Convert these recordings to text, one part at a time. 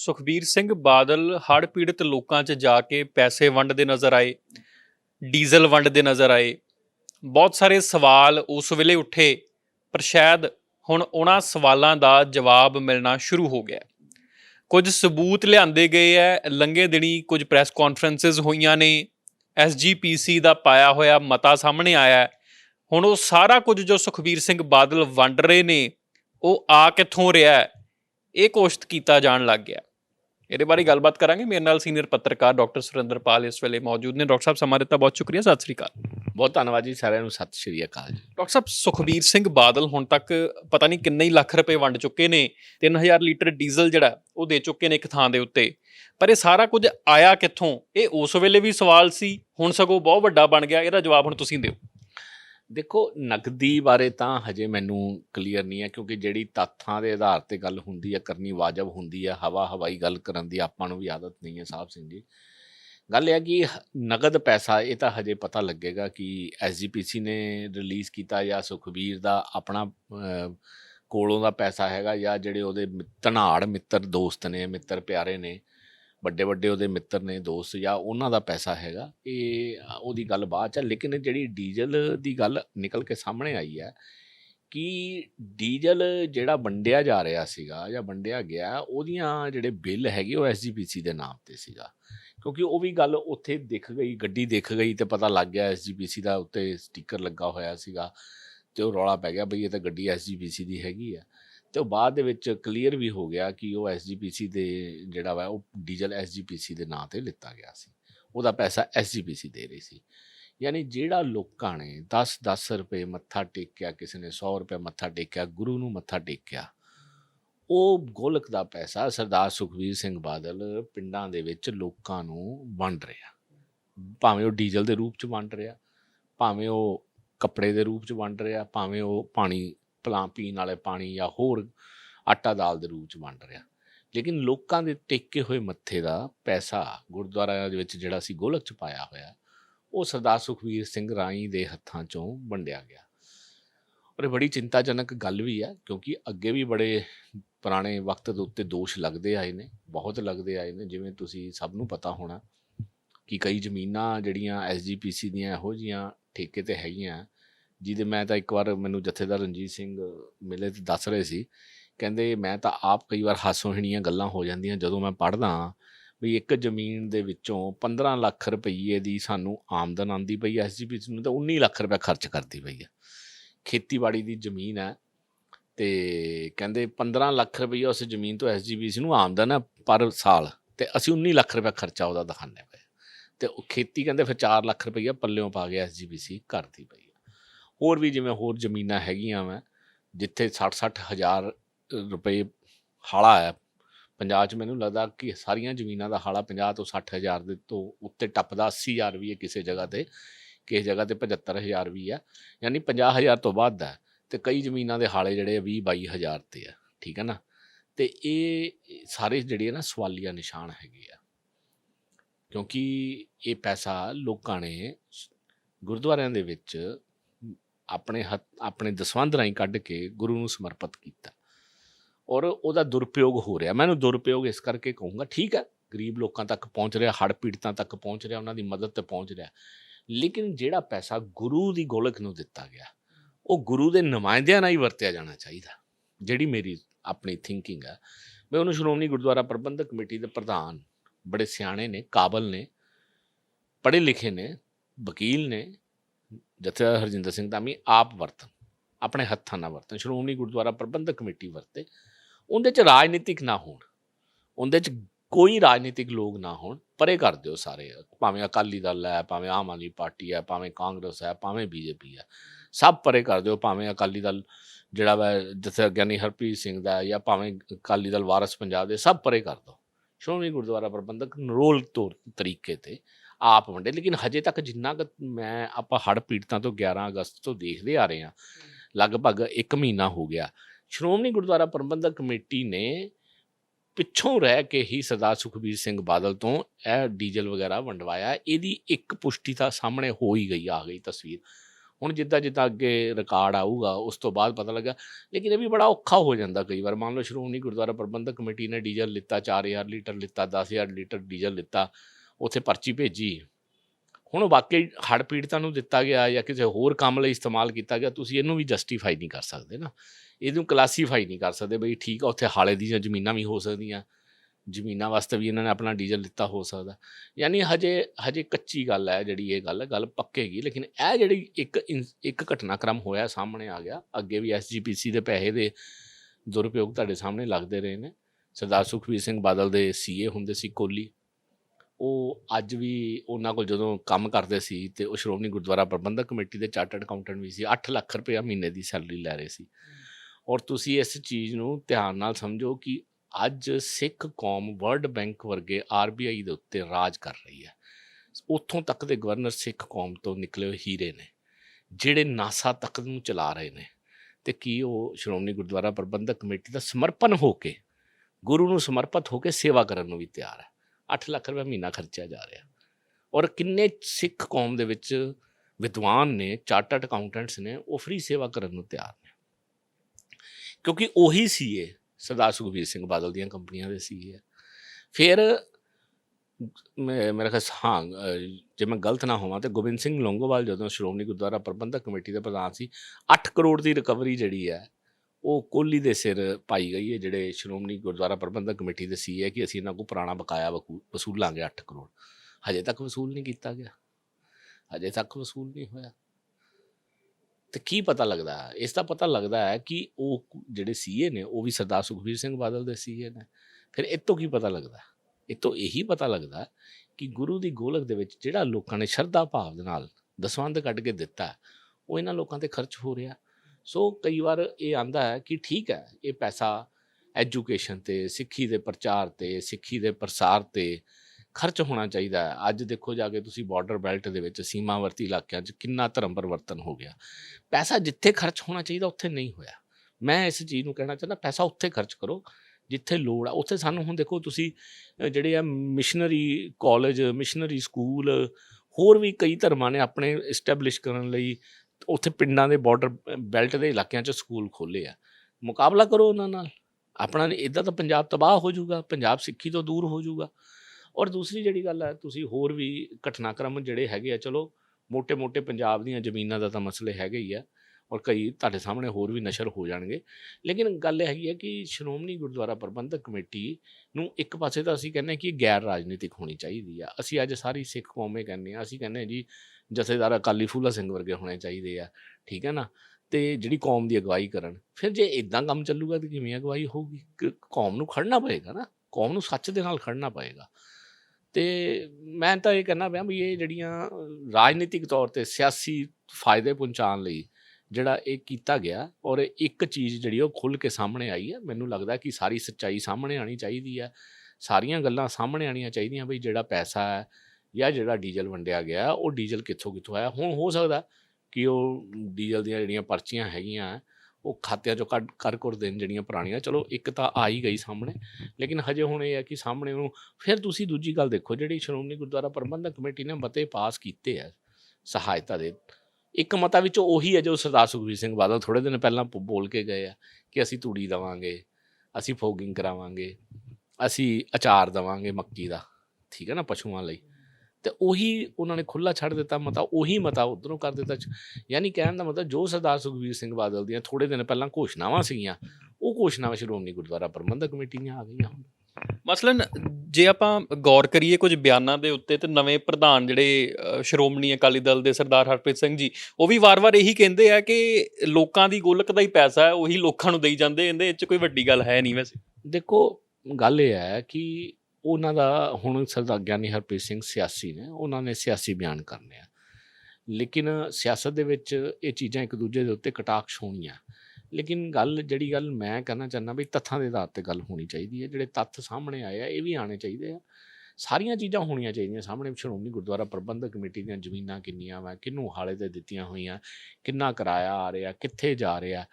ਸੁਖਬੀਰ ਸਿੰਘ ਬਾਦਲ ਹੜ੍ਹ ਪੀੜਤ ਲੋਕਾਂ 'ਚ ਜਾ ਕੇ ਪੈਸੇ ਵੰਡਦੇ ਨਜ਼ਰ ਆਏ, ਡੀਜ਼ਲ ਵੰਡਦੇ ਨਜ਼ਰ ਆਏ। ਬਹੁਤ ਸਾਰੇ ਸਵਾਲ ਉਸ ਵੇਲੇ ਉੱਠੇ, ਪਰ ਸ਼ਾਇਦ ਹੁਣ ਉਹਨਾਂ ਸਵਾਲਾਂ ਦਾ ਜਵਾਬ ਮਿਲਣਾ ਸ਼ੁਰੂ ਹੋ ਗਿਆ। ਕੁਝ ਸਬੂਤ ਲਿਆਂਦੇ ਗਏ ਐ ਲੰਗੇ ਦਿਨੀ ਕੁਝ ਪ੍ਰੈਸ ਕਾਨਫਰੰਸਸ ਹੋਈਆਂ ਨੇ ਐਸਜੀਪੀਸੀ ਦਾ ਪਾਇਆ ਹੋਇਆ ਮਤਾ ਸਾਹਮਣੇ ਆਇਆ ਹੁਣ ਉਹ ਸਾਰਾ ਕੁਝ ਜੋ ਸੁਖਬੀਰ ਸਿੰਘ ਬਾਦਲ ਵੰਡ ਰਹੇ ਨੇ, ਉਹ ਆ ਕਿੱਥੋਂ ਰਿਹਾ ਇਹ ਕੋਸ਼ਟ ਕੀਤਾ ਜਾਣ ਲੱਗ ਗਿਆ। ਇਹਦੇ ਬਾਰੇ ਗੱਲਬਾਤ ਕਰਾਂਗੇ। ਮੇਰੇ ਨਾਲ ਸੀਨੀਅਰ ਪੱਤਰਕਾਰ ਡਾਕਟਰ ਸੁਰਿੰਦਰਪਾਲ ਇਸ ਵੇਲੇ ਮੌਜੂਦ ਨੇ। ਡਾਕਟਰ ਸਾਹਿਬ ਸਮਾਂ ਦਿੱਤਾ ਬਹੁਤ ਸ਼ੁਕਰੀਆ ਸਤਿ ਸ੍ਰੀ ਅਕਾਲ। ਬਹੁਤ ਧੰਨਵਾਦ ਜੀ ਸਾਰਿਆਂ ਨੂੰ ਸਤਿ ਸ਼੍ਰੀ ਅਕਾਲ ਜੀ। ਡਾਕਟਰ ਸਾਹਿਬ ਸੁਖਬੀਰ ਸਿੰਘ ਬਾਦਲ ਹੁਣ ਤੱਕ ਪਤਾ ਨਹੀਂ ਕਿੰਨੇ ਹੀ ਲੱਖ ਰੁਪਏ ਵੰਡ ਚੁੱਕੇ ਨੇ 3000 ਲੀਟਰ ਡੀਜ਼ਲ ਜਿਹੜਾ ਉਹ ਦੇ ਚੁੱਕੇ ਨੇ ਇੱਕ ਥਾਂ ਦੇ ਉੱਤੇ। ਪਰ ਇਹ ਸਾਰਾ ਕੁਝ ਆਇਆ ਕਿੱਥੋਂ? ਇਹ ਉਸ ਵੇਲੇ ਵੀ ਸਵਾਲ ਸੀ ਹੁਣ ਸਗੋਂ ਬਹੁਤ ਵੱਡਾ ਬਣ ਗਿਆ ਇਹਦਾ ਜਵਾਬ ਹੁਣ ਤੁਸੀਂ ਦਿਓ। ਦੇਖੋ, ਨਕਦੀ ਬਾਰੇ ਤਾਂ ਹਜੇ ਮੈਨੂੰ ਕਲੀਅਰ ਨਹੀਂ ਹੈ, ਕਿਉਂਕਿ ਜਿਹੜੀ ਤੱਥਾਂ ਦੇ ਆਧਾਰ ਤੇ ਗੱਲ ਹੁੰਦੀ ਹੈ, ਕਰਨੀ ਵਾਜਬ ਹੁੰਦੀ ਹੈ, ਹਵਾ ਹਵਾਈ ਗੱਲ ਕਰਨ ਦੀ ਆਪਾਂ ਨੂੰ ਵੀ ਆਦਤ ਨਹੀਂ ਹੈ ਸਾਹਿਬ ਸਿੰਘ ਜੀ। ਗੱਲ ਇਹ ਹੈ ਕਿ ਹ- ਨਗਦ ਪੈਸਾ, ਇਹ ਤਾਂ ਹਜੇ ਪਤਾ ਲੱਗੇਗਾ ਕਿ ਐਸਜੀਪੀਸੀ ਨੇ ਰਿਲੀਜ਼ ਕੀਤਾ ਜਾਂ ਸੁਖਬੀਰ ਦਾ ਆਪਣਾ ਕੋਲੋਂ ਦਾ ਪੈਸਾ ਹੈਗਾ ਜਾਂ ਜਿਹੜੇ ਉਹਦੇ ਮਿ- ਧਨਾੜ ਮਿੱਤਰ ਦੋਸਤ ਨੇ, ਮਿੱਤਰ ਪਿਆਰੇ ਨੇ ਵੱਡੇ ਵੱਡੇ ਉਹਦੇ ਮਿੱਤਰ ਨੇ, ਦੋਸਤ ਜਾਂ ਉਹਨਾਂ ਦਾ ਪੈਸਾ ਹੈਗਾ, ਇਹ ਉਹਦੀ ਗੱਲ ਬਾਅਦ ਚ ਹੈ ਲੇਕਿਨ ਜਿਹੜੀ ਡੀਜ਼ਲ ਦੀ ਗੱਲ ਨਿਕਲ ਕੇ ਸਾਹਮਣੇ ਆਈ ਹੈ ਕਿ ਡੀਜ਼ਲ ਜਿਹੜਾ ਵੰਡਿਆ ਜਾ ਰਿਹਾ ਸੀਗਾ ਜਾਂ ਵੰਡਿਆ ਗਿਆ, ਉਹਦੀਆਂ ਜਿਹੜੇ ਬਿੱਲ ਹੈਗੇ ਉਹ ਐਸਜੀਪੀਸੀ ਦੇ ਨਾਮ ਤੇ ਸੀਗਾ। ਕਿਉਂਕਿ ਉਹ ਵੀ ਗੱਲ ਉੱਥੇ ਦਿਖ ਗਈ, ਗੱਡੀ ਦਿਖ ਗਈ ਤੇ ਪਤਾ ਲੱਗ ਗਿਆ ਐਸਜੀਪੀਸੀ ਦਾ ਉੱਤੇ ਸਟicker ਲੱਗਾ ਹੋਇਆ ਸੀਗਾ ਤੇ ਉਹ ਰੌਲਾ ਪੈ ਗਿਆ, ਬਈ ਇਹ ਤਾਂ ਗੱਡੀ ਐਸਜੀਪੀਸੀ ਦੀ ਹੈਗੀ ਆ। ਤੇ ਉਹ ਬਾਅਦ ਦੇ ਵਿੱਚ ਕਲੀਅਰ ਵੀ ਹੋ ਗਿਆ ਕਿ ਉਹ ਐਸਜੀਪੀਸੀ ਦੇ ਜਿਹੜਾ ਵਾ, ਉਹ ਡੀਜ਼ਲ ਐਸਜੀਪੀਸੀ ਦੇ ਨਾਂ ਤੇ ਲਿੱਤਾ ਗਿਆ ਸੀ। ਉਹਦਾ ਪੈਸਾ ਐਸਜੀਪੀਸੀ ਦੇ ਰਹੀ ਸੀ। ਯਾਨੀ ਜਿਹੜਾ ਲੋਕਾਂ ਨੇ 10-10 ਰੁਪਏ ਮੱਥਾ ਟੇਕਿਆ, ਕਿਸੇ ਨੇ 100 ਰੁਪਏ ਮੱਥਾ ਟੇਕਿਆ, ਗੁਰੂ ਨੂੰ ਮੱਥਾ ਟੇਕਿਆ, ਉਹ ਗੋਲਕ ਦਾ ਪੈਸਾ ਸਰਦਾਰ ਸੁਖਬੀਰ ਸਿੰਘ ਬਾਦਲ ਪਿੰਡਾਂ ਦੇ ਵਿੱਚ ਲੋਕਾਂ ਨੂੰ ਵੰਡ ਰਿਹਾ। ਭਾਵੇਂ ਉਹ ਡੀਜ਼ਲ ਦੇ ਰੂਪ ਚ ਵੰਡ ਰਿਹਾ, ਭਾਵੇਂ ਉਹ ਕੱਪੜੇ ਦੇ ਰੂਪ ਚ ਵੰਡ ਰਿਹਾ, ਭਾਵੇਂ ਉਹ ਪਾਣੀ ਪਲਾਂ ਪੀਣ ਵਾਲੇ ਪਾਣੀ ਜਾਂ ਹੋਰ ਆਟਾ ਦਾਲ ਦੇ ਰੂਪ ਚ ਵੰਡ ਰਿਹਾ। ਲੇਕਿਨ ਲੋਕਾਂ ਦੇ ਟੇਕੇ ਹੋਏ ਮੱਥੇ ਦਾ ਪੈਸਾ ਗੁਰਦੁਆਰਾ ਦੇ ਵਿੱਚ ਜਿਹੜਾ ਸੀ ਗੋਲਕ ਚ ਪਾਇਆ ਹੋਇਆ, ਉਹ ਸਰਦਾਰ ਸੁਖਬੀਰ ਸਿੰਘ ਰਾਈ ਦੇ ਹੱਥਾਂ ਚੋਂ ਵੰਡਿਆ ਗਿਆ। ਔਰ ਇਹ ਬੜੀ ਚਿੰਤਾਜਨਕ ਗੱਲ ਵੀ ਹੈ ਕਿਉਂਕਿ ਅੱਗੇ ਵੀ ਬੜੇ ਪੁਰਾਣੇ ਵਕਤ ਦੇ ਉੱਤੇ ਦੋਸ਼ ਲੱਗਦੇ ਆਏ ਨੇ, ਬਹੁਤ ਲੱਗਦੇ ਆਏ ਨੇ, ਜਿਵੇਂ ਤੁਸੀਂ ਸਭ ਨੂੰ ਪਤਾ ਹੋਣਾ ਕਿ ਕਈ ਜ਼ਮੀਨਾਂ ਜਿਹੜੀਆਂ ਐਸਜੀਪੀਸੀ ਦੀਆਂ ਇਹੋ ਜੀਆਂ ਠੇਕੇ ਤੇ ਹੈਗੀਆਂ ਜਿਹਦੇ ਮੈਂ ਤਾਂ ਇੱਕ ਵਾਰ ਮੈਨੂੰ ਜਥੇਦਾਰ ਰਣਜੀਤ ਸਿੰਘ ਮਿਲੇ ਤੇ ਦੱਸ ਰਹੇ ਸੀ, ਕਹਿੰਦੇ ਮੈਂ ਤਾਂ ਆਪ ਕਈ ਵਾਰ ਹਾਸੋਹੀਣੀਆਂ ਗੱਲਾਂ ਹੋ ਜਾਂਦੀਆਂ ਜਦੋਂ ਮੈਂ ਪੜ੍ਹਦਾ ਵੀ ਇੱਕ ਜ਼ਮੀਨ ਦੇ ਵਿੱਚੋਂ 15 ਲੱਖ ਰੁਪਈਏ ਦੀ ਸਾਨੂੰ ਆਮਦਨ ਆਂਦੀ ਪਈ ਐ ਐਸਜੀਪੀਸੀ ਨੂੰ ਤਾਂ 19 ਲੱਖ ਰੁਪਏ ਖਰਚ ਕਰਦੀ ਪਈ ਹੈ। ਖੇਤੀਬਾੜੀ ਦੀ ਜ਼ਮੀਨ ਹੈ ਤੇ ਕਹਿੰਦੇ 15 ਲੱਖ ਰੁਪਈਆ ਉਸ ਜ਼ਮੀਨ ਤੋਂ ਐਸਜੀਪੀਸੀ ਨੂੰ ਆਮਦਨ ਹੈ ਪਰ ਸਾਲ ਤੇ ਅਸੀਂ 19 ਲੱਖ ਰੁਪਏ ਖਰਚਾ ਉਹਦਾ ਦਿਖਾਉਂਦੇ ਪਏ ਤੇ ਉਹ ਖੇਤੀ ਕਹਿੰਦੇ ਫਿਰ 4 ਲੱਖ ਰੁਪਈਆ ਪੱਲਿਓਂ ਪਾ ਕੇ ਐਸਜੀਪੀਸੀ ਕਰਦੀ ਪਈ ਹੋਰ ਵੀ ਜਿਵੇਂ ਹੋਰ ਜ਼ਮੀਨਾਂ ਹੈਗੀਆਂ ਵਾ, ਜਿੱਥੇ 60-60 ਹਜ਼ਾਰ ਰੁਪਏ ਹਾਲਾ ਹੈ। ਪੰਜਾਬ 'ਚ ਮੈਨੂੰ ਲੱਗਦਾ ਕਿ ਸਾਰੀਆਂ ਜ਼ਮੀਨਾਂ ਦਾ ਹਾਲਾ 50 ਤੋਂ 60 ਹਜ਼ਾਰ ਦੇ ਤੋਂ ਉੱਤੇ ਟੱਪਦਾ 80 ਹਜ਼ਾਰ ਵੀ ਹੈ ਕਿਸੇ ਜਗ੍ਹਾ ਤੇ, ਕਿਸੇ ਜਗ੍ਹਾ ਤੇ 75 ਹਜ਼ਾਰ ਵੀ ਹੈ। ਯਾਨੀ 50 ਹਜ਼ਾਰ ਤੋਂ ਵੱਧ ਹੈ ਤੇ ਕਈ ਜ਼ਮੀਨਾਂ ਦੇ ਹਾਲੇ ਜਿਹੜੇ 20 22 ਹਜ਼ਾਰ ਤੇ ਆ ਠੀਕ ਹੈ ਨਾ? ਤੇ ਇਹ ਸਾਰੇ ਜਿਹੜੇ ਆ ਨਾ ਸਵਾਲੀਆ ਨਿਸ਼ਾਨ ਹੈਗੇ ਆ। ਕਿਉਂਕਿ ਇਹ ਪੈਸਾ ਲੋਕਾਂ ਨੇ ਗੁਰਦੁਆਰਿਆਂ ਦੇ ਵਿੱਚ ਆਪਣੇ ਹੱਥ, ਆਪਣੇ ਦਸਵੰਧ ਰਾਹੀਂ ਕੱਢ ਕੇ ਗੁਰੂ ਨੂੰ ਸਮਰਪਿਤ ਕੀਤਾ। ਔਰ ਉਹਦਾ ਦੁਰਪਯੋਗ ਹੋ ਰਿਹਾ। ਮੈਂ ਇਹਨੂੰ ਦੁਰਪਯੋਗ ਇਸ ਕਰਕੇ ਕਹੂੰਗਾ, ਠੀਕ ਹੈ, ਗਰੀਬ ਲੋਕਾਂ ਤੱਕ ਪਹੁੰਚ ਰਿਹਾ, ਹੜ੍ਹ ਪੀੜਤਾਂ ਤੱਕ ਪਹੁੰਚ ਰਿਹਾ, ਉਹਨਾਂ ਦੀ ਮਦਦ ਤੇ ਪਹੁੰਚ ਰਿਹਾ। ਲੇਕਿਨ ਜਿਹੜਾ ਪੈਸਾ ਗੁਰੂ ਦੀ ਗੋਲਕ ਨੂੰ ਦਿੱਤਾ ਗਿਆ, ਉਹ ਗੁਰੂ ਦੇ ਨੁਮਾਇੰਦਿਆਂ ਨਾਲ ਹੀ ਵਰਤਿਆ ਜਾਣਾ ਚਾਹੀਦਾ, ਜਿਹੜੀ ਮੇਰੀ ਆਪਣੀ ਥਿੰਕਿੰਗ ਹੈ ਮੈਂ ਉਹਨੂੰ ਸ਼੍ਰੋਮਣੀ ਗੁਰਦੁਆਰਾ ਪ੍ਰਬੰਧਕ ਕਮੇਟੀ ਦੇ ਪ੍ਰਧਾਨ, ਬੜੇ ਸਿਆਣੇ ਨੇ, ਕਾਬਲ ਨੇ, ਪੜ੍ਹੇ ਲਿਖੇ ਨੇ, ਵਕੀਲ ਨੇ ਜਥੇਦਾਰ ਹਰਜਿੰਦਰ ਸਿੰਘ ਧਾਮੀ ਆਪ ਵਰਤਣ ਆਪਣੇ ਹੱਥਾਂ ਨਾਲ ਵਰਤਣ ਸ਼੍ਰੋਮਣੀ ਗੁਰਦੁਆਰਾ ਪ੍ਰਬੰਧਕ ਕਮੇਟੀ ਵਰਤੇ। ਉਹਦੇ ਚ ਰਾਜਨੀਤਿਕ ਨਾ ਹੋਣ, ਉਹਦੇ ਚ ਕੋਈ ਰਾਜਨੀਤਿਕ ਲੋਕ ਨਾ ਹੋਣ, ਪਰੇ ਕਰ ਦਿਓ ਸਾਰੇ। ਭਾਵੇਂ ਅਕਾਲੀ ਦਲ ਹੈ, ਭਾਵੇਂ ਆਮ ਆਦਮੀ ਪਾਰਟੀ ਹੈ, ਭਾਵੇਂ ਕਾਂਗਰਸ ਹੈ, ਭਾਵੇਂ ਬੀਜੇਪੀ ਹੈ, ਸਭ ਪਰੇ ਕਰ ਦਿਓ। ਭਾਵੇਂ ਅਕਾਲੀ ਦਲ ਜਿਹੜਾ ਵਾ ਜਿੱਥੇ ਗਿਆਨੀ ਹਰਪ੍ਰੀਤ ਸਿੰਘ ਦਾ ਜਾਂ ਭਾਵੇਂ ਅਕਾਲੀ ਦਲ ਵਾਰਸ ਪੰਜਾਬ ਦੇ, ਸਭ ਪਰੇ ਕਰ ਦਿਓ। ਸ਼੍ਰੋਮਣੀ ਗੁਰਦੁਆਰਾ ਪ੍ਰਬੰਧਕ ਨਰੋਲ ਤੌਰ ਤਰੀਕੇ ਤੇ ਆਪ ਵੰਡੇ। ਲੇਕਿਨ ਹਜੇ ਤੱਕ ਜਿੰਨਾ ਕੁ ਮੈਂ ਆਪਾਂ ਹੜ੍ਹ ਪੀੜਤਾਂ ਤੋਂ 11 ਅਗਸਤ ਤੋਂ ਦੇਖਦੇ ਆ ਰਹੇ ਹਾਂ ਲਗਭਗ 1 ਮਹੀਨਾ ਹੋ ਗਿਆ। ਸ਼੍ਰੋਮਣੀ ਗੁਰਦੁਆਰਾ ਪ੍ਰਬੰਧਕ ਕਮੇਟੀ ਨੇ ਪਿੱਛੋਂ ਰਹਿ ਕੇ ਹੀ ਸਰਦਾਰ ਸੁਖਬੀਰ ਸਿੰਘ ਬਾਦਲ ਤੋਂ ਇਹ ਡੀਜ਼ਲ ਵਗੈਰਾ ਵੰਡਵਾਇਆ। ਇਹਦੀ ਇੱਕ ਪੁਸ਼ਟੀ ਤਾਂ ਸਾਹਮਣੇ ਹੋ ਹੀ ਗਈ ਆ ਗਈ ਤਸਵੀਰ। ਹੁਣ ਜਿੱਦਾਂ ਜਿੱਦਾਂ ਅੱਗੇ ਰਿਕਾਰਡ ਆਊਗਾ ਉਸ ਤੋਂ ਬਾਅਦ ਪਤਾ ਲੱਗਾ। ਲੇਕਿਨ ਇਹ ਵੀ ਬੜਾ ਔਖਾ ਹੋ ਜਾਂਦਾ ਕਈ ਵਾਰ। ਮੰਨ ਲਓ ਸ਼੍ਰੋਮਣੀ ਗੁਰਦੁਆਰਾ ਪ੍ਰਬੰਧਕ ਕਮੇਟੀ ਨੇ ਡੀਜ਼ਲ ਲਿੱਤਾ 4000 ਲੀਟਰ ਲਿੱਤਾ 10000 ਲੀਟਰ ਡੀਜ਼ਲ ਲਿੱਤਾ। ਉੱਥੇ ਪਰਚੀ ਭੇਜੀ। ਹੁਣ ਉਹ ਵਾਕਈ ਹੜ੍ਹ ਪੀੜਤਾਂ ਨੂੰ ਦਿੱਤਾ ਗਿਆ ਜਾਂ ਕਿਸੇ ਹੋਰ ਕੰਮ ਲਈ ਇਸਤੇਮਾਲ ਕੀਤਾ ਗਿਆ, ਤੁਸੀਂ ਇਹਨੂੰ ਵੀ ਜਸਟੀਫਾਈ ਨਹੀਂ ਕਰ ਸਕਦੇ ਨਾ। ਇਹਨੂੰ ਕਲਾਸੀਫਾਈ ਨਹੀਂ ਕਰ ਸਕਦੇ ਬਈ ਠੀਕ ਆ, ਉੱਥੇ ਹਾਲੇ ਦੀਆਂ ਜ਼ਮੀਨਾਂ ਵੀ ਹੋ ਸਕਦੀਆਂ। ਜ਼ਮੀਨਾਂ ਵਾਸਤੇ ਵੀ ਇਹਨਾਂ ਨੇ ਆਪਣਾ ਡੀਜ਼ਲ ਲਿੱਤਾ ਹੋ ਸਕਦਾ। ਯਾਨੀ ਹਜੇ ਹਜੇ ਕੱਚੀ ਗੱਲ ਹੈ ਜਿਹੜੀ ਇਹ ਗੱਲ ਗੱਲ ਪੱਕੇਗੀ ਲੇਕਿਨ ਇਹ ਜਿਹੜੀ ਇੱਕ ਇਨ- ਇੱਕ ਘਟਨਾਕ੍ਰਮ ਹੋਇਆ ਸਾਹਮਣੇ ਆ ਗਿਆ, ਅੱਗੇ ਵੀ ਐਸਜੀਪੀਸੀ ਦੇ ਪੈਸੇ ਦੇ ਦੁਰਉਪਯੋਗ ਤੁਹਾਡੇ ਸਾਹਮਣੇ ਲੱਗਦੇ ਰਹੇ ਨੇ। ਸਰਦਾਰ ਸੁਖਬੀਰ ਸਿੰਘ ਬਾਦਲ ਦੇ ਸੀਏ ਹੁੰਦੇ ਸੀ ਕੋਲੀ। ਉਹ ਅੱਜ ਵੀ ਉਹਨਾਂ ਕੋਲ ਜਦੋਂ ਕੰਮ ਕਰਦੇ ਸੀ ਤੇ ਉਹ ਸ਼੍ਰੋਮਣੀ ਗੁਰਦੁਆਰਾ ਪ੍ਰਬੰਧਕ ਕਮੇਟੀ ਦੇ ਚਾਰਟਰਡ ਅਕਾਊਂਟੈਂਟ ਵੀ ਸੀ 8 ਲੱਖ ਰੁਪਏ ਮਹੀਨੇ ਦੀ ਸੈਲਰੀ ਲੈ ਰਹੇ ਸੀ। ਔਰ ਤੁਸੀਂ ਇਸ ਚੀਜ਼ ਨੂੰ ਧਿਆਨ ਨਾਲ ਸਮਝੋ ਕਿ ਅੱਜ ਸਿੱਖ ਕੌਮ ਵਰਲਡ ਬੈਂਕ ਵਰਗੇ ਆਰਬੀਆਈ ਦੇ ਉੱਤੇ ਰਾਜ ਕਰ ਰਹੀ ਹੈ। ਉੱਥੋਂ ਤੱਕ ਦੇ ਗਵਰਨਰ ਸਿੱਖ ਕੌਮ ਤੋਂ ਨਿਕਲੇ ਹੋਏ ਹੀਰੇ ਨੇ, ਜਿਹੜੇ ਨਾਸਾ ਤੱਕ ਨੂੰ ਚਲਾ ਰਹੇ ਨੇ ਤੇ ਕੀ ਉਹ ਸ਼੍ਰੋਮਣੀ ਗੁਰਦੁਆਰਾ ਪ੍ਰਬੰਧਕ ਕਮੇਟੀ ਦਾ ਸਮਰਪਣ ਹੋ ਕੇ, ਗੁਰੂ ਨੂੰ ਸਮਰਪਿਤ ਹੋ ਕੇ ਸੇਵਾ ਕਰਨ ਨੂੰ ਵੀ ਤਿਆਰ ਹੈ। 8 ਲੱਖ ਰੁਪਏ ਮਹੀਨਾ ਖਰਚਿਆ ਜਾ ਰਿਹਾ। ਔਰ ਕਿੰਨੇ ਸਿੱਖ ਕੌਮ ਦੇ ਵਿੱਚ ਵਿਦਵਾਨ ਨੇ, ਚਾਰਟਰਡ ਅਕਾਊਂਟੈਂਟਸ ਨੇ, ਉਹ ਫ੍ਰੀ ਸੇਵਾ ਕਰਨ ਨੂੰ ਤਿਆਰ ਨੇ। ਕਿਉਂਕਿ ਉਹੀ ਸੀਏ, ਸਰਦਾਰ ਸੁਖਬੀਰ ਸਿੰਘ ਬਾਦਲ ਦੀਆਂ ਕੰਪਨੀਆਂ ਦੇ ਸੀਏ। ਫਿਰ ਮੈਂ, ਮੇਰਾ ਖਿਆਲ, ਹਾਂ, ਜੇ ਮੈਂ ਗਲਤ ਨਾ ਹੋਵਾਂ ਤੇ ਗੋਬਿੰਦ ਸਿੰਘ ਲੌਂਗੋਵਾਲ ਜਦੋਂ ਸ਼੍ਰੋਮਣੀ ਗੁਰਦੁਆਰਾ ਪ੍ਰਬੰਧਕ ਕਮੇਟੀ ਦੇ ਪ੍ਰਧਾਨ ਸੀ 8 ਕਰੋੜ ਦੀ ਰਿਕਵਰੀ ਜਿਹੜੀ ਹੈ ਉਹ ਕੋਹਲੀ ਦੇ ਸਿਰ ਪਾਈ ਗਈ ਹੈ, ਜਿਹੜੇ ਸ਼੍ਰੋਮਣੀ ਗੁਰਦੁਆਰਾ ਪ੍ਰਬੰਧਕ ਕਮੇਟੀ ਦੇ ਸੀ ਹੈ ਕਿ ਅਸੀਂ ਇਹਨਾਂ ਕੋਲ ਪੁਰਾਣਾ ਬਕਾਇਆ ਵਕੂ- ਵਸੂਲਾਂਗੇ 8 ਕਰੋੜ। ਹਜੇ ਤੱਕ ਵਸੂਲ ਨਹੀਂ ਕੀਤਾ ਗਿਆ। ਹਜੇ ਤੱਕ ਵਸੂਲ ਨਹੀਂ ਹੋਇਆ। ਤੇ ਕੀ ਪਤਾ ਲੱਗਦਾ ਹੈ? ਇਸ ਦਾ ਪਤਾ ਲੱਗਦਾ ਹੈ ਕਿ ਉਹ ਜਿਹੜੇ ਸੀਏ ਨੇ, ਉਹ ਵੀ ਸਰਦਾਰ ਸੁਖਬੀਰ ਸਿੰਘ ਬਾਦਲ ਦੇ ਸੀਏ ਨੇ। ਫਿਰ ਇਹ ਤੋਂ ਕੀ ਪਤਾ ਲੱਗਦਾ ਇਹ ਤੋਂ ਇਹੀ ਪਤਾ ਲੱਗਦਾ ਕਿ ਗੁਰੂ ਦੀ ਗੋਲਕ ਦੇ ਵਿੱਚ ਜਿਹੜਾ ਲੋਕਾਂ ਨੇ ਸ਼ਰਧਾ ਭਾਵ ਦੇ ਨਾਲ ਦਸਵੰਧ ਕੱਢ ਕੇ ਦਿੱਤਾ ਉਹ ਇਹਨਾਂ ਲੋਕਾਂ ਤੇ ਖਰਚ ਹੋ ਰਿਹਾ ਸੋ ਕਈ ਵਾਰ ਇਹ ਆਂਦਾ ਹੈ ਕਿ ਠੀਕ ਹੈ, ਇਹ ਪੈਸਾ ਐਜੂਕੇਸ਼ਨ ਤੇ, ਸਿੱਖੀ ਦੇ ਪ੍ਰਚਾਰ ਤੇ, ਸਿੱਖੀ ਦੇ ਪ੍ਰਸਾਰ ਤੇ ਖਰਚ ਹੋਣਾ ਚਾਹੀਦਾ ਹੈ। ਅੱਜ ਦੇਖੋ ਜਾ ਕੇ ਤੁਸੀਂ ਬਾਰਡਰ ਬੈਲਟ ਦੇ ਵਿੱਚ ਸੀਮਾਵਰਤੀ ਇਲਾਕਿਆਂ 'ਚ ਕਿੰਨਾ ਧਰਮ ਪਰਿਵਰਤਨ ਹੋ ਗਿਆ। ਪੈਸਾ ਜਿੱਥੇ ਖਰਚ ਹੋਣਾ ਚਾਹੀਦਾ, ਉੱਥੇ ਨਹੀਂ ਹੋਇਆ। ਮੈਂ ਇਸ ਚੀਜ਼ ਨੂੰ ਕਹਿਣਾ ਚਾਹੁੰਦਾ, ਪੈਸਾ ਉੱਥੇ ਖਰਚ ਕਰੋ, ਜਿੱਥੇ ਲੋੜ ਆ। ਉੱਥੇ ਸਾਨੂੰ ਹੁਣ ਦੇਖੋ ਤੁਸੀਂ ਜਿਹੜੇ ਆ ਮਿਸ਼ਨਰੀ ਕਾਲਜ ਮਿਸ਼ਨਰੀ ਸਕੂਲ ਹੋਰ ਵੀ ਕਈ ਧਰਮਾਂ ਨੇ ਆਪਣੇ ਐਸਟੈਬਲਿਸ਼ ਕਰਨ ਲਈ ਉੱਥੇ ਪਿੰਡਾਂ ਦੇ ਬਾਰਡਰ ਬੈਲਟ ਦੇ ਇਲਾਕਿਆਂ 'ਚ ਸਕੂਲ ਖੋਲੇ ਆ। ਮੁਕਾਬਲਾ ਕਰੋ ਉਹਨਾਂ ਨਾਲ। ਆਪਣਾ ਇਦਾਂ ਤਾਂ ਪੰਜਾਬ ਤਬਾਹ ਹੋ ਜਾਊਗਾ, ਪੰਜਾਬ ਸਿੱਖੀ ਤੋਂ ਦੂਰ ਹੋ ਜਾਊਗਾ। ਔਰ ਦੂਸਰੀ ਜਿਹੜੀ ਗੱਲ ਹੈ, ਤੁਸੀਂ ਹੋਰ ਵੀ ਘਟਨਾਕ੍ਰਮ ਜਿਹੜੇ ਹੈਗੇ ਆ, ਚਲੋ ਮੋٹے-ਮੋٹے ਪੰਜਾਬ ਦੀਆਂ ਜ਼ਮੀਨਾਂ ਦਾ ਤਾਂ ਮਸਲੇ ਹੈਗੇ ਹੀ ਆ, ਔਰ ਕਈ ਤੁਹਾਡੇ ਸਾਹਮਣੇ ਹੋਰ ਵੀ ਨਸ਼ਰ ਹੋ ਜਾਣਗੇ। ਲੇਕਿਨ ਗੱਲ ਇਹ ਹੈਗੀ ਹੈ ਕਿ ਸ਼੍ਰੋਮਣੀ ਗੁਰਦੁਆਰਾ ਪ੍ਰਬੰਧਕ ਕਮੇਟੀ ਨੂੰ ਇੱਕ ਪਾਸੇ ਤਾਂ ਅਸੀਂ ਕਹਿੰਦੇ ਕਿ ਗੈਰ ਰਾਜਨੀਤਿਕ ਹੋਣੀ ਚਾਹੀਦੀ ਆ। ਅਸੀਂ ਅੱਜ ਸਾਰੀ ਸਿੱਖ ਕੌਮੇ ਕਹਿੰਦੇ ਆ ਅਸੀਂ ਕਹਿੰਦੇ ਜੀ ਜਥੇਦਾਰ ਅਕਾਲੀ ਫੂਲਾ ਸਿੰਘ ਵਰਗੇ ਹੋਣੇ ਚਾਹੀਦੇ ਆ ਠੀਕ ਹੈ ਨਾ? ਤੇ ਜਿਹੜੀ ਕੌਮ ਦੀ ਅਗਵਾਈ ਕਰਨ ਫਿਰ ਜੇ ਇਦਾਂ ਕੰਮ ਚੱਲੂਗਾ ਤਾਂ ਕਿਵੇਂ ਅਗਵਾਈ ਹੋਊਗੀ? ਕ- ਕੌਮ ਨੂੰ ਖੜਨਾ ਪਏਗਾ ਨਾ ਕੌਮ ਨੂੰ ਸੱਚ ਦੇ ਨਾਲ ਖੜਨਾ ਪਏਗਾ। ਤੇ ਮੈਂ ਤਾਂ ਇਹ ਕਹਿਣਾ ਪਿਆ ਵੀ ਇਹ ਜਿਹੜੀਆਂ ਅ, ਰਾਜਨੀਤਿਕ ਤੌਰ ਤੇ ਸਿਆਸੀ ਫਾਇਦੇ ਪਹੁੰਚਾਉਣ ਲਈ ਜਿਹੜਾ ਇਹ ਕੀਤਾ ਗਿਆ ਔਰ ਇੱਕ ਚੀਜ਼ ਜਿਹੜੀ ਉਹ ਖੁੱਲ ਕੇ ਸਾਹਮਣੇ ਆਈ ਹੈ ਮੈਨੂੰ ਲੱਗਦਾ ਕਿ ਸਾਰੀ ਸੱਚਾਈ ਸਾਹਮਣੇ ਆਣੀ ਚਾਹੀਦੀ ਹੈ ਸਾਰੀਆਂ ਗੱਲਾਂ ਸਾਹਮਣੇ ਆਣੀਆਂ ਚਾਹੀਦੀਆਂ ਵੀ ਜਿਹੜਾ ਪੈਸਾ ਹੈ ਜਾਂ ਜਿਹੜਾ ਡੀਜ਼ਲ ਵੰਡਿਆ ਗਿਆ, ਉਹ ਡੀਜ਼ਲ ਕਿੱਥੋਂ ਕਿੱਥੋਂ ਆਇਆ? ਹੁਣ ਹੋ ਸਕਦਾ ਕਿ ਉਹ ਡੀਜ਼ਲ ਦੀਆਂ ਜਿਹੜੀਆਂ ਪਰਚੀਆਂ ਹੈਗੀਆਂ, ਉਹ ਖਾਤਿਆਂ ਚੋਂ ਕੱਢ, ਕਰ ਕਰ ਦੇਣ ਜਿਹੜੀਆਂ ਪੁਰਾਣੀਆਂ। ਚਲੋ, ਇੱਕ ਤਾਂ ਆ ਹੀ ਗਈ ਸਾਹਮਣੇ, ਲੇਕਿਨ ਹਜੇ ਹੁਣ ਇਹ ਹੈ ਕਿ ਸਾਹਮਣੇ ਉਹਨੂੰ ਫਿਰ ਤੁਸੀਂ ਦੂਜੀ ਗੱਲ ਦੇਖੋ, ਜਿਹੜੀ ਸ਼੍ਰੋਮਣੀ ਗੁਰਦੁਆਰਾ ਪ੍ਰਬੰਧਕ ਕਮੇਟੀ ਨੇ ਮਤੇ ਪਾਸ ਕੀਤੇ ਆ ਸਹਾਇਤਾ ਦੇ। ਇੱਕ ਮਤਾ ਵਿੱਚੋਂ ਉਹੀ ਹੈ ਜੋ ਸਰਦਾਰ ਸੁਖਬੀਰ ਸਿੰਘ ਬਾਦਲ ਥੋੜੇ ਦਿਨ ਪਹਿਲਾਂ ਪ- ਬੋਲ ਕੇ ਗਏ ਆ ਕਿ ਅਸੀਂ ਤੂੜੀ ਦਵਾਂਗੇ, ਅਸੀਂ ਫੋਗਿੰਗ ਕਰਾਵਾਂਗੇ, ਅਸੀਂ ਅਚਾਰ ਦਵਾਂਗੇ ਮੱਕੀ ਦਾ, ਠੀਕ ਹੈ ਨਾ, ਪਸ਼ੂਆਂ ਲਈ। ਤੇ ਉਹੀ ਉਹਨਾਂ ਨੇ ਖੁੱਲਾ ਛੱਡ ਦਿੱਤਾ ਮਤਾ ਉਹੀ ਮਤਾ ਉਧਰੋਂ ਕਰ ਦਿੱਤਾ ਯਾਨੀ ਕਹਿਣ ਦਾ ਮਤਲਬ ਜੋ ਸਰਦਾਰ ਸੁਖਬੀਰ ਸਿੰਘ ਬਾਦਲ ਦੀਆਂ ਥੋੜੇ ਦਿਨ ਪਹਿਲਾਂ ਘੋਸ਼ਣਾਵਾਂ ਸੀਗੀਆਂ ਉਹ ਘੋਸ਼ਣਾਵਾਂ ਸ਼੍ਰੋਮਣੀ ਗੁਰਦੁਆਰਾ ਪ੍ਰਬੰਧਕ ਕਮੇਟੀ ਦੀਆਂ ਆ ਗਈਆਂ ਹੁਣ। ਮਸਲਨ ਜੇ ਆਪਾਂ ਗੌਰ ਕਰੀਏ ਕੁਝ ਬਿਆਨਾਂ ਦੇ ਉੱਤੇ ਤੇ ਨਵੇਂ ਪ੍ਰਧਾਨ ਜਿਹੜੇ ਸ਼੍ਰੋਮਣੀ ਅਕਾਲੀ ਦਲ ਦੇ ਸਰਦਾਰ ਹਰਪ੍ਰੀਤ ਸਿੰਘ ਜੀ ਉਹ ਵੀ ਵਾਰ-ਵਾਰ ਇਹੀ ਕਹਿੰਦੇ ਆ ਕਿ ਲੋਕਾਂ ਦੀ ਗੋਲਕ ਦਾ ਹੀ ਪੈਸਾ ਹੈ ਉਹੀ ਲੋਕਾਂ ਨੂੰ ਦੇਈ ਜਾਂਦੇ ਇਹਦੇ ਵਿੱਚ ਕੋਈ ਵੱਡੀ ਗੱਲ ਹੈ ਨਹੀਂ ਵੈਸੇ। ਦੇਖੋ ਗੱਲ ਇਹ ਹੈ ਕਿ ਉਹਨਾਂ ਦਾ ਹੁਣ ਸਰਦਾਰ ਗਿਆਨੀ ਹਰਪ੍ਰੀਤ ਸਿੰਘ ਸਿਆਸੀ ਨੇ, ਉਹਨਾਂ ਨੇ ਸਿਆਸੀ ਬਿਆਨ ਕਰਨੇ ਆ। ਲੇਕਿਨ ਸਿਆਸਤ ਦੇ ਵਿੱਚ ਇਹ ਚੀਜ਼ਾਂ ਇੱਕ ਦੂਜੇ ਦੇ ਉੱਤੇ ਕਟਾਕਸ਼ ਹੋਣੀਆਂ। ਲੇਕਿਨ ਗੱਲ, ਜਿਹੜੀ ਗੱਲ ਮੈਂ ਕਹਿਣਾ ਚਾਹੁੰਦਾ ਵੀ ਤੱਥਾਂ ਦੇ ਆਧਾਰ ਤੇ ਗੱਲ ਹੋਣੀ ਚਾਹੀਦੀ ਹੈ, ਜਿਹੜੇ ਤੱਥ ਸਾਹਮਣੇ ਆਏ ਆ, ਇਹ ਵੀ ਆਣੇ ਚਾਹੀਦੇ ਆ। ਸਾਰੀਆਂ ਚੀਜ਼ਾਂ ਹੋਣੀਆਂ ਚਾਹੀਦੀਆਂ ਸਾਹਮਣੇ, ਸ਼੍ਰੋਮਣੀ ਗੁਰਦੁਆਰਾ ਪ੍ਰਬੰਧਕ ਕਮੇਟੀ ਦੀਆਂ ਜ਼ਮੀਨਾਂ ਕਿੰਨੀਆਂ ਵਾ ਕਿੰਨੂੰ ਹਾਲੇ ਤੇ ਦਿੱਤੀਆਂ ਹੋਈਆਂ, ਕਿੰਨਾ ਕਿਰਾਇਆ ਆ ਰਿਹਾ, ਕਿੱਥੇ ਜਾ ਰਿਹਾ।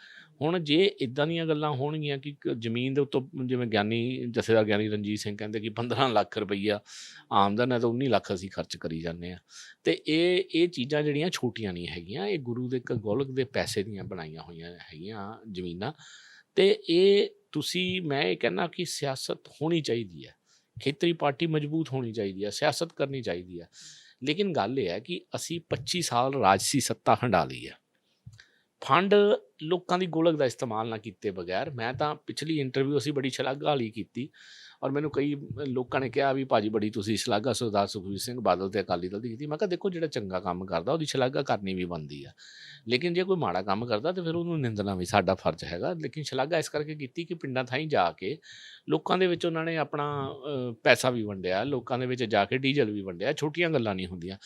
ਹੁਣ ਜੇ ਇਦਾਂ ਦੀਆਂ ਗੱਲਾਂ ਹੋਣਗੀਆਂ ਕਿ ਕ- ਜ਼ਮੀਨ ਦੇ ਉੱਤੋਂ ਜਿਵੇਂ ਗਿਆਨੀ, ਜਥੇਦਾਰ ਗਿਆਨੀ ਰਣਜੀਤ ਸਿੰਘ ਕਹਿੰਦੇ ਕਿ 15 ਲੱਖ ਰੁਪਈਆ ਆਮਦਨ ਹੈ ਤਾਂ 19 ਲੱਖ ਅਸੀਂ ਖਰਚ ਕਰੀ ਜਾਂਦੇ ਆ ਤੇ ਇਹ ਇਹ ਚੀਜ਼ਾਂ ਜਿਹੜੀਆਂ ਛੋਟੀਆਂ ਨਹੀਂ ਹੈਗੀਆਂ, ਇਹ ਗੁਰੂ ਦੇ ਕ- ਗੋਲਕ ਦੇ ਪੈਸੇ ਦੀਆਂ ਬਣਾਈਆਂ ਹੋਈਆਂ ਹੈਗੀਆਂ ਜ਼ਮੀਨਾਂ। ਤੇ ਇਹ ਤੁਸੀਂ, ਮੈਂ ਇਹ ਕਹਿੰਦਾ ਕਿ ਸਿਆਸਤ ਹੋਣੀ ਚਾਹੀਦੀ ਹੈ। ਖੇਤਰੀ ਪਾਰਟੀ ਮਜ਼ਬੂਤ ਹੋਣੀ ਚਾਹੀਦੀ ਹੈ, ਸਿਆਸਤ ਕਰਨੀ ਚਾਹੀਦੀ ਹੈ। ਲੇਕਿਨ ਗੱਲ ਇਹ ਹੈ ਕਿ ਅਸੀਂ 25 ਸਾਲ ਰਾਜਸੀ ਸੱਤਾ ਹੰਡਾ ਲਈ ਹੈ। ਫੰਡ ਲੋਕਾਂ ਦੀ ਗੋਲਕ ਦਾ ਇਸਤੇਮਾਲ ਨਾ ਕੀਤੇ ਬਗੈਰ, ਮੈਂ ਤਾਂ ਪਿਛਲੀ ਇੰਟਰਵਿਊ ਅਸੀਂ ਬੜੀ ਸ਼ਲਾਘਾ ਵਾਲੀ ਕੀਤੀ ਔਰ ਮੈਨੂੰ ਕਈ ਲੋਕਾਂ ਨੇ ਕਿਹਾ ਵੀ ਭਾਜੀ ਬੜੀ ਤੁਸੀਂ ਸ਼ਲਾਘਾ ਸਰਦਾਰ ਸੁਖਬੀਰ ਸਿੰਘ ਬਾਦਲ ਤੇ ਅਕਾਲੀ ਦਲ ਦੀ ਕੀਤੀ। ਮੈਂ ਕਿਹਾ ਦੇਖੋ ਜਿਹੜਾ ਚੰਗਾ ਕੰਮ ਕਰਦਾ ਉਹਦੀ ਸ਼ਲਾਘਾ ਕਰਨੀ ਵੀ ਬਣਦੀ ਆ। ਲੇਕਿਨ ਜੇ ਕੋਈ ਮਾੜਾ ਕੰਮ ਕਰਦਾ ਤੇ ਫਿਰ ਉਹਨੂੰ ਨਿੰਦਣਾ ਵੀ ਸਾਡਾ ਫਰਜ਼ ਹੈਗਾ। ਲੇਕਿਨ ਸ਼ਲਾਘਾ ਇਸ ਕਰਕੇ ਕੀਤੀ ਕਿ ਪਿੰਡਾਂ ਥਾਈਂ ਜਾ ਕੇ ਲੋਕਾਂ ਦੇ ਵਿੱਚ ਉਹਨਾਂ ਨੇ ਆਪਣਾ ਪੈਸਾ ਵੀ ਵੰਡਿਆ, ਲੋਕਾਂ ਦੇ ਵਿੱਚ ਜਾ ਕੇ ਡੀਜ਼ਲ ਵੀ ਵੰਡਿਆ, ਛੋਟੀਆਂ ਗੱਲਾਂ ਨਹੀਂ ਹੁੰਦੀਆਂ।